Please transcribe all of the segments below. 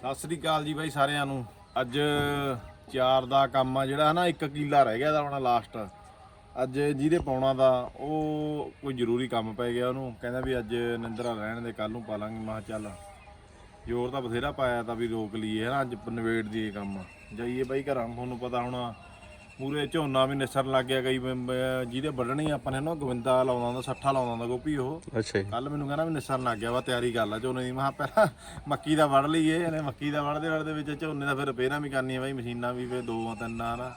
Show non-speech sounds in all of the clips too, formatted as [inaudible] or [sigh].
ਸਤਿ ਸ੍ਰੀ ਅਕਾਲ ਜੀ ਬਾਈ ਸਾਰਿਆਂ ਨੂੰ। ਅੱਜ ਚਾਰ ਦਾ ਕੰਮ ਆ ਜਿਹੜਾ ਹਨਾ, ਇੱਕ ਕਿੱਲਾ ਰਹਿ ਗਿਆ ਦਾ ਆਪਣਾ ਲਾਸਟ ਅੱਜ ਜਿਹਦੇ ਪਾਉਣਾ ਦਾ, ਉਹ ਕੋਈ ਜ਼ਰੂਰੀ ਕੰਮ ਪੈ ਗਿਆ ਉਹਨੂੰ। ਕਹਿੰਦਾ ਵੀ ਅੱਜ ਨਿੰਦਰਾ ਰਹਿਣ ਦੇ ਕੱਲ ਨੂੰ ਪਾ ਲਾਂਗੇ ਮੈਂ ਚੱਲ, ਜ਼ੋਰ ਤਾਂ ਬਥੇਰਾ ਪਾਇਆ ਤਾਂ ਵੀ ਰੋਕ ਲਈਏ ਹਨਾ, ਅੱਜ ਨਵੇੜ ਦੀਏ ਕੰਮ। ਜਾਈਏ ਬਾਈ ਘਰਾਂ, ਤੁਹਾਨੂੰ ਪਤਾ ਹੋਣਾ। ਪੂਰੇ ਝੋਨਾ ਵੀ ਨਿਸਰਨ ਲੱਗ ਗਿਆ ਕਈ ਜਿਹਦੇ ਵੱਢਣੀ ਆਪਾਂ ਨੇ ਨਾ ਗੋਵਿੰਦਾ ਲਾਉਂਦਾ ਹੁੰਦਾ ਸੱਠਾ ਲਾਉਂਦਾ ਹੁੰਦਾ ਗੋਪੀ ਉਹ। ਅੱਛਾ ਜੀ। ਕੱਲ ਮੈਨੂੰ ਕਹਿੰਦਾ ਵੀ ਨਿਸਰਨ ਲੱਗ ਗਿਆ ਵਾ ਤਿਆਰੀ ਕਰ ਲਾ ਝੋਨੇ ਦੀ। ਮੈਂ ਪਹਿਲਾਂ ਮੱਕੀ ਦਾ ਵੜ ਲਈਏ ਇਹਨੇ ਮੱਕੀ ਦਾ ਵੜਦੇ ਵੜਦੇ ਵਿੱਚ ਝੋਨੇ ਦਾ ਫਿਰ ਰਿਪੇਅਰਾਂ ਵੀ ਕਰਨੀਆਂ ਬਾਈ ਮਸ਼ੀਨਾਂ ਵੀ ਫਿਰ ਦੋ ਆ ਤਿੰਨ ਆ ਨਾ।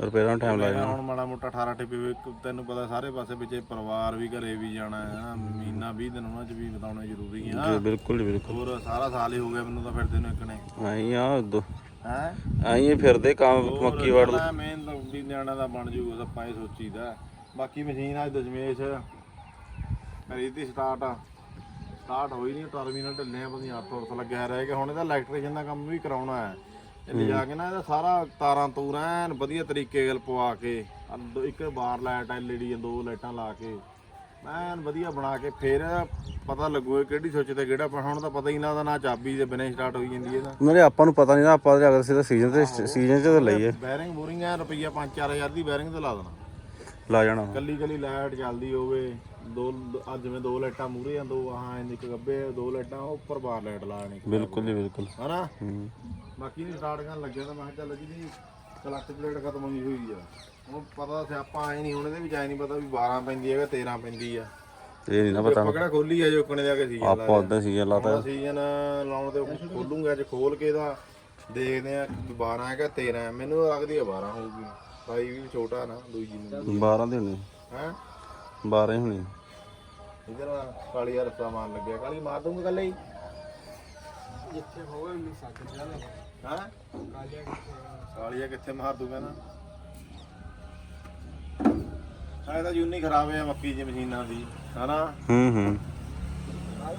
ਰਿਪੇਅਰਾਂ ਨੂੰ ਟਾਈਮ ਲੱਗ ਹੁਣ ਮਾੜਾ ਮੋਟਾ 18 ਟਿੱਪੇ ਤੈਨੂੰ ਪਤਾ ਸਾਰੇ ਪਾਸੇ ਵਿੱਚ ਪਰਿਵਾਰ ਵੀ ਘਰੇ ਵੀ ਜਾਣਾ ਹੈ ਨਾ ਮਹੀਨਾ 20 ਦਿਨ ਉਹਨਾਂ 'ਚ ਵੀ ਬਿਤਾਉਣੇ ਜ਼ਰੂਰੀ ਆ। ਜੀ ਬਿਲਕੁਲ ਜੀ ਬਿਲਕੁਲ। ਹੋਰ ਸਾਰਾ ਸਾਲ ਹੀ ਹੋ ਗਿਆ ਮੈਨੂੰ ਤਾਂ ਫਿਰ ਤੈਨੂੰ ਇੱਕ ਨੇ। ਆਈ ਆ ਦੋ ਹੈ? ਆਈ ਫਿਰਦੇ ਕੰਮ ਮੱਕੀ ਵੜ ਮੇਨ ਤਾਂ ਵੀ ਨਿਆਣਾ ਦਾ ਬਣ ਜੂਗਾ ਆਪਾਂ ਇਹ ਸੋਚੀਦਾ ਬਾਕੀ ਮਸ਼ੀਨ ਅੱਜ ਦਸ਼ਮੇਸ਼। ਕਰੀ ਤੀ ਸਟਾਰਟ ਸਟਾਰਟ ਹੋਈ ਨਹੀਂ ਟਰਮੀਨਲ ਢਿੱਲੇ ਆ ਬੰਦੀ ਹੱਥ ਹੁੱਥ ਲੱਗਿਆ ਰਹਿ ਗਿਆ। ਹੁਣ ਇਹਦਾ ਇਲੈਕਟ੍ਰੀਸ਼ੀਅਨ ਦਾ ਕੰਮ ਵੀ ਕਰਾਉਣਾ ਹੈ। ਇਹ ਲਿਜਾ ਕੇ ਨਾ ਇਹਦਾ ਸਾਰਾ ਤਾਰਾਂ ਤੂਰਾਂ ਵਧੀਆ ਤਰੀਕੇ ਨਾਲ ਪਵਾ ਕੇ ਇੱਕ ਬਾਰ ਲਾਈਟ ਐਲਈਡੀ ਦੋ ਲਾਈਟਾਂ ਲਾ ਕੇ। ਐਨ ਵਧੀਆ ਬਣਾ ਕੇ ਫਿਰ ਪਤਾ ਲੱਗੂਗਾ ਕਿਹੜੀ ਸੁੱਚ ਤੇ ਕਿਹੜਾ ਪਰ ਹੁਣ ਤਾਂ ਪਤਾ ਹੀ ਨਹੀਂ ਲੱਗਦਾ ਨਾ ਚਾਬੀ ਦੇ ਬਿਨਾਂ ਸਟਾਰਟ ਹੋਈ ਜਾਂਦੀ ਇਹਦਾ ਮੇਰੇ ਆਪਾਂ ਨੂੰ ਪਤਾ ਨਹੀਂ ਨਾ ਆਪਾਂ ਅਗਰ ਸਿੱਧਾ ਸੀਜ਼ਨ ਤੇ ਸੀਜ਼ਨ 'ਚ ਤਾਂ ਲਈਏ। ਬੈਰਿੰਗ ਬੋਰਿੰਗ ਐ ਰੁਪਈਆ 5-4000 ਦੀ ਬੈਰਿੰਗ ਤੇ ਲਾ ਦੇਣਾ। ਲਾ ਜਾਣਾ। ਕੱਲੀ ਕੱਲੀ ਲਾਈਟ ਚੱਲਦੀ ਹੋਵੇ ਦੋ ਅੱਜ ਜਿਵੇਂ ਦੋ ਲਾਈਟਾਂ ਮੂਰੇ ਆ ਦੋ ਆਹਾਂ ਇੰਨੀ ਇੱਕ ਗੱਬੇ ਦੋ ਲਾਈਟਾਂ ਉੱਪਰ ਬਾਰ ਲਾਈਟ ਲਾਣੀ ਬਿਲਕੁਲ ਜੀ ਬਿਲਕੁਲ। ਹਨਾ? ਹੂੰ। ਬਾਕੀ ਨਹੀਂ ਸਟਾਰਟ ਕਰਨ ਲੱਗਿਆ ਤਾਂ ਮੈਂ ਕਿਹਾ ਚੱਲ ਜੀ ਦੀ ਕਲੱਚ ਪਲੇਟ ਖਤਮ ਹੋਈ ਹੋਈ ਆ। ਹੁਣ ਪਤਾ ਸਿਆਪਾ ਆਏ ਨਹੀਂ ਹੁਣ ਇਹਦੇ ਵਿੱਚ ਆਏ ਨਹੀਂ ਪਤਾ ਵੀ 12 ਪੈਂਦੀ ਹੈ ਕਿ 13 ਪੈਂਦੀ ਆ। ਇਹ ਨਹੀਂ ਨਾ ਪਤਾ। ਪਕੜਾ ਖੋਲੀ ਆ ਜੋ ਕਣੇ ਜਾ ਕੇ ਸੀ ਆਪਾਂ ਉਦਾਂ ਸੀਜ਼ਨ ਲਾਤਾ। ਸੀਜ਼ਨ ਲਾਉਣ ਤੇ ਖੋਲੂਗਾ ਅੱਜ ਖੋਲ ਕੇ ਦਾ ਦੇਖਦੇ ਆ 12 ਹੈ ਕਿ 13 ਹੈ। ਮੈਨੂੰ ਲੱਗਦੀ ਆ 12 ਹੋਊਗੀ। ਭਾਈ ਵੀ ਛੋਟਾ ਨਾ ਦੂਜੀ ਨੂੰ 12 ਦੇ ਹੋਣੇ। ਹੈ? 12 ਹੀ ਹੋਣੇ। ਇਧਰ ਕਾਲੀ ਰਸਤਾ ਮਾਰ ਲੱਗਿਆ। ਕਾਲੀ ਮਾਰ ਦੂੰਗਾ ਕੱਲੇ ਹੀ? ਜਿੱਥੇ ਹੋਵੇ ਉਹਨੂੰ ਸੱਚ ਜਾਣਾ ਹਾਂ? ਕਾਲੀਆ ਕਿੱਥੇ ਕਾਲੀਆ ਕਿੱਥੇ ਮਾਰ ਦੂੰਗਾ ਨਾ? ਆਹ ਤਾਂ ਯੂਨੀ ਖਰਾਬ ਹੈ ਮੱਕੀ ਦੀ ਮਸ਼ੀਨਾਂ ਦੀ ਹਨਾ? ਹੂੰ ਹੂੰ।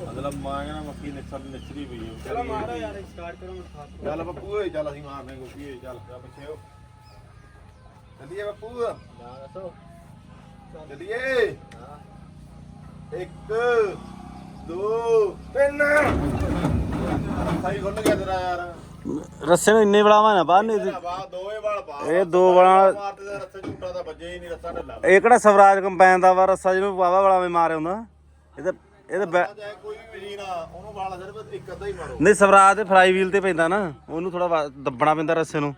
ਮਤਲਬ ਮਾਂ ਕਹਿੰਦਾ ਮੱਕੀ ਨਿਸਰ ਨਿਸਰੀ ਪਈ ਹੈ ਚਲੋ ਮਾਰੋ ਯਾਰ ਸਟਾਰਟ ਕਰੋ ਮੈਂ ਖਾ ਚੱਲ ਬੱਪੂ ਓਏ ਚੱਲ ਅਸੀਂ ਮਾਰਨੇ ਗੋਪੀ ਓਏ ਚੱਲ ਜਾ ਪਿੱਛੇ ਹੋ। ਚੱਲੀਏ ਬੱਪੂ। ਦੱਸੋ। ਚੱਲੀਏ। ਇੱਕ ਦੋ ਤਿੰਨ। ਸਾਈ ਖੁੱਲ ਗਿਆ ਤੇਰਾ ਯਾਰ। ਰੱਸੇ ਨੂੰ ਇੰਨੇ ਬਲਾਵਾ ਨਾ ਬਾਹਰ ਨਹੀਂ ਤੇਰਾ ਬਾਹ ਦੋਏ ਵਾਲ ਪਾ ਇਹ ਦੋ ਵਾਲਾਂ ਮਾਰਦੇ ਦਾ ਰੱਸੇ ਝੂਟਾ ਦਾ ਵੱਜੇ ਹੀ ਨਹੀਂ ਰੱਸਾ ਢੱਲਾ ਇਹ ਕਿਹੜਾ ਸਵਰਾਜ ਕੰਪੈਨ ਦਾ ਵਾ? ਰੱਸਾ ਜਿਹਨੂੰ ਵਾਵਾ ਬਲਾਵੇ ਮਾਰੇ ਹੁੰਦਾ। ਇਹ ਤਾਂ ਇਹ ਤਾਂ ਬੈ- ਚਾਹੇ ਕੋਈ ਵੀ ਮਸ਼ੀਨ ਆ ਉਹਨੂੰ ਵਾਲ ਸਿਰਫ ਇੱਕ ਅੱਧਾ ਹੀ ਮਾਰੋ। ਨਹੀਂ ਸਵਰਾਜ ਤੇ ਫਲਾਈ ਵੀਲ ਤੇ ਪੈਂਦਾ ਨਾ। ਉਹਨੂੰ ਥੋੜਾ ਦੱਬਣਾ ਪੈਂਦਾ ਰੱਸੇ ਨੂੰ।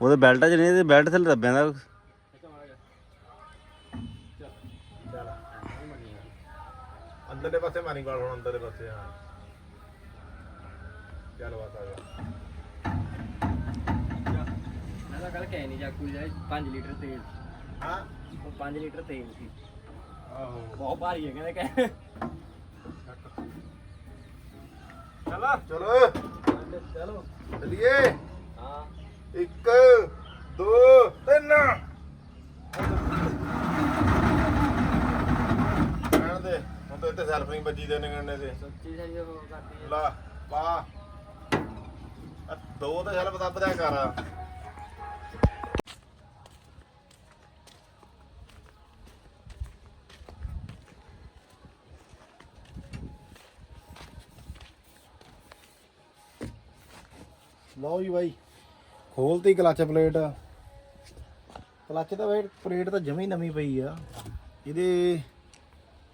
ਉਹਦੇ ਬੈਲਟ ਚ ਨਹੀਂ ਇਹਦੇ ਬੈਲਟ ਥੱਲੇ ਦੱਬਿਆ ਦਾ ਅੰਦਰਲੇ ਪਾਸੇ ਮਾਰੀ ਵਾਲ ਹੁਣ ਅੰਦਰਲੇ ਪਾਸੇ ਹਾਂ। ਚੱਲ ਬਸ ਆ ਗਿਆ। ਮੈਂ ਤਾਂ ਕੱਲ ਕਹਿ ਨਹੀਂ ਜਾਕੂ ਜਾਏ 5 ਲੀਟਰ ਤੇਲ ਹਾਂ? ਉਹ 5 ਲੀਟਰ ਤੇਲ ਸੀ। ਆਹੋ। ਬਹੁਤ ਭਾਰੀ ਹੈ ਕਹਿੰਦੇ ਕਹਿ। ਚਲੋ ਚਲੋ। ਚਲੋ। ਚੱਲੀਏ। ਹਾਂ। ਇੱਕ ਦੋ ਤਿੰਨ। ਕਹਿਣ ਦੇ। ਹੁਣ ਤਾਂ ਇੱਥੇ ਸੈਲਫ ਨਹੀਂ ਵੱਜੀ ਦੇ ਨਿਗਣਨੇ ਤੇ। ਸੱਚੀ ਸਹੀ ਉਹ ਕਰਦੀ ਹੈ ਲਾ ਪਾ। ਦੋ ਤਾਂ ਸੈਲਫ ਦੱਬਦਿਆ ਕਰ ਲਓ ਜੀ ਬਾਈ, ਖੋਲਤੀ ਕਲਚ ਪਲੇਟ। ਕਲਚ ਤਾਂ ਵੇਟ ਪਲੇਟ ਤਾਂ ਜਮੀ ਨਵੀਂ ਪਈ ਆ। ਇਹਦੇ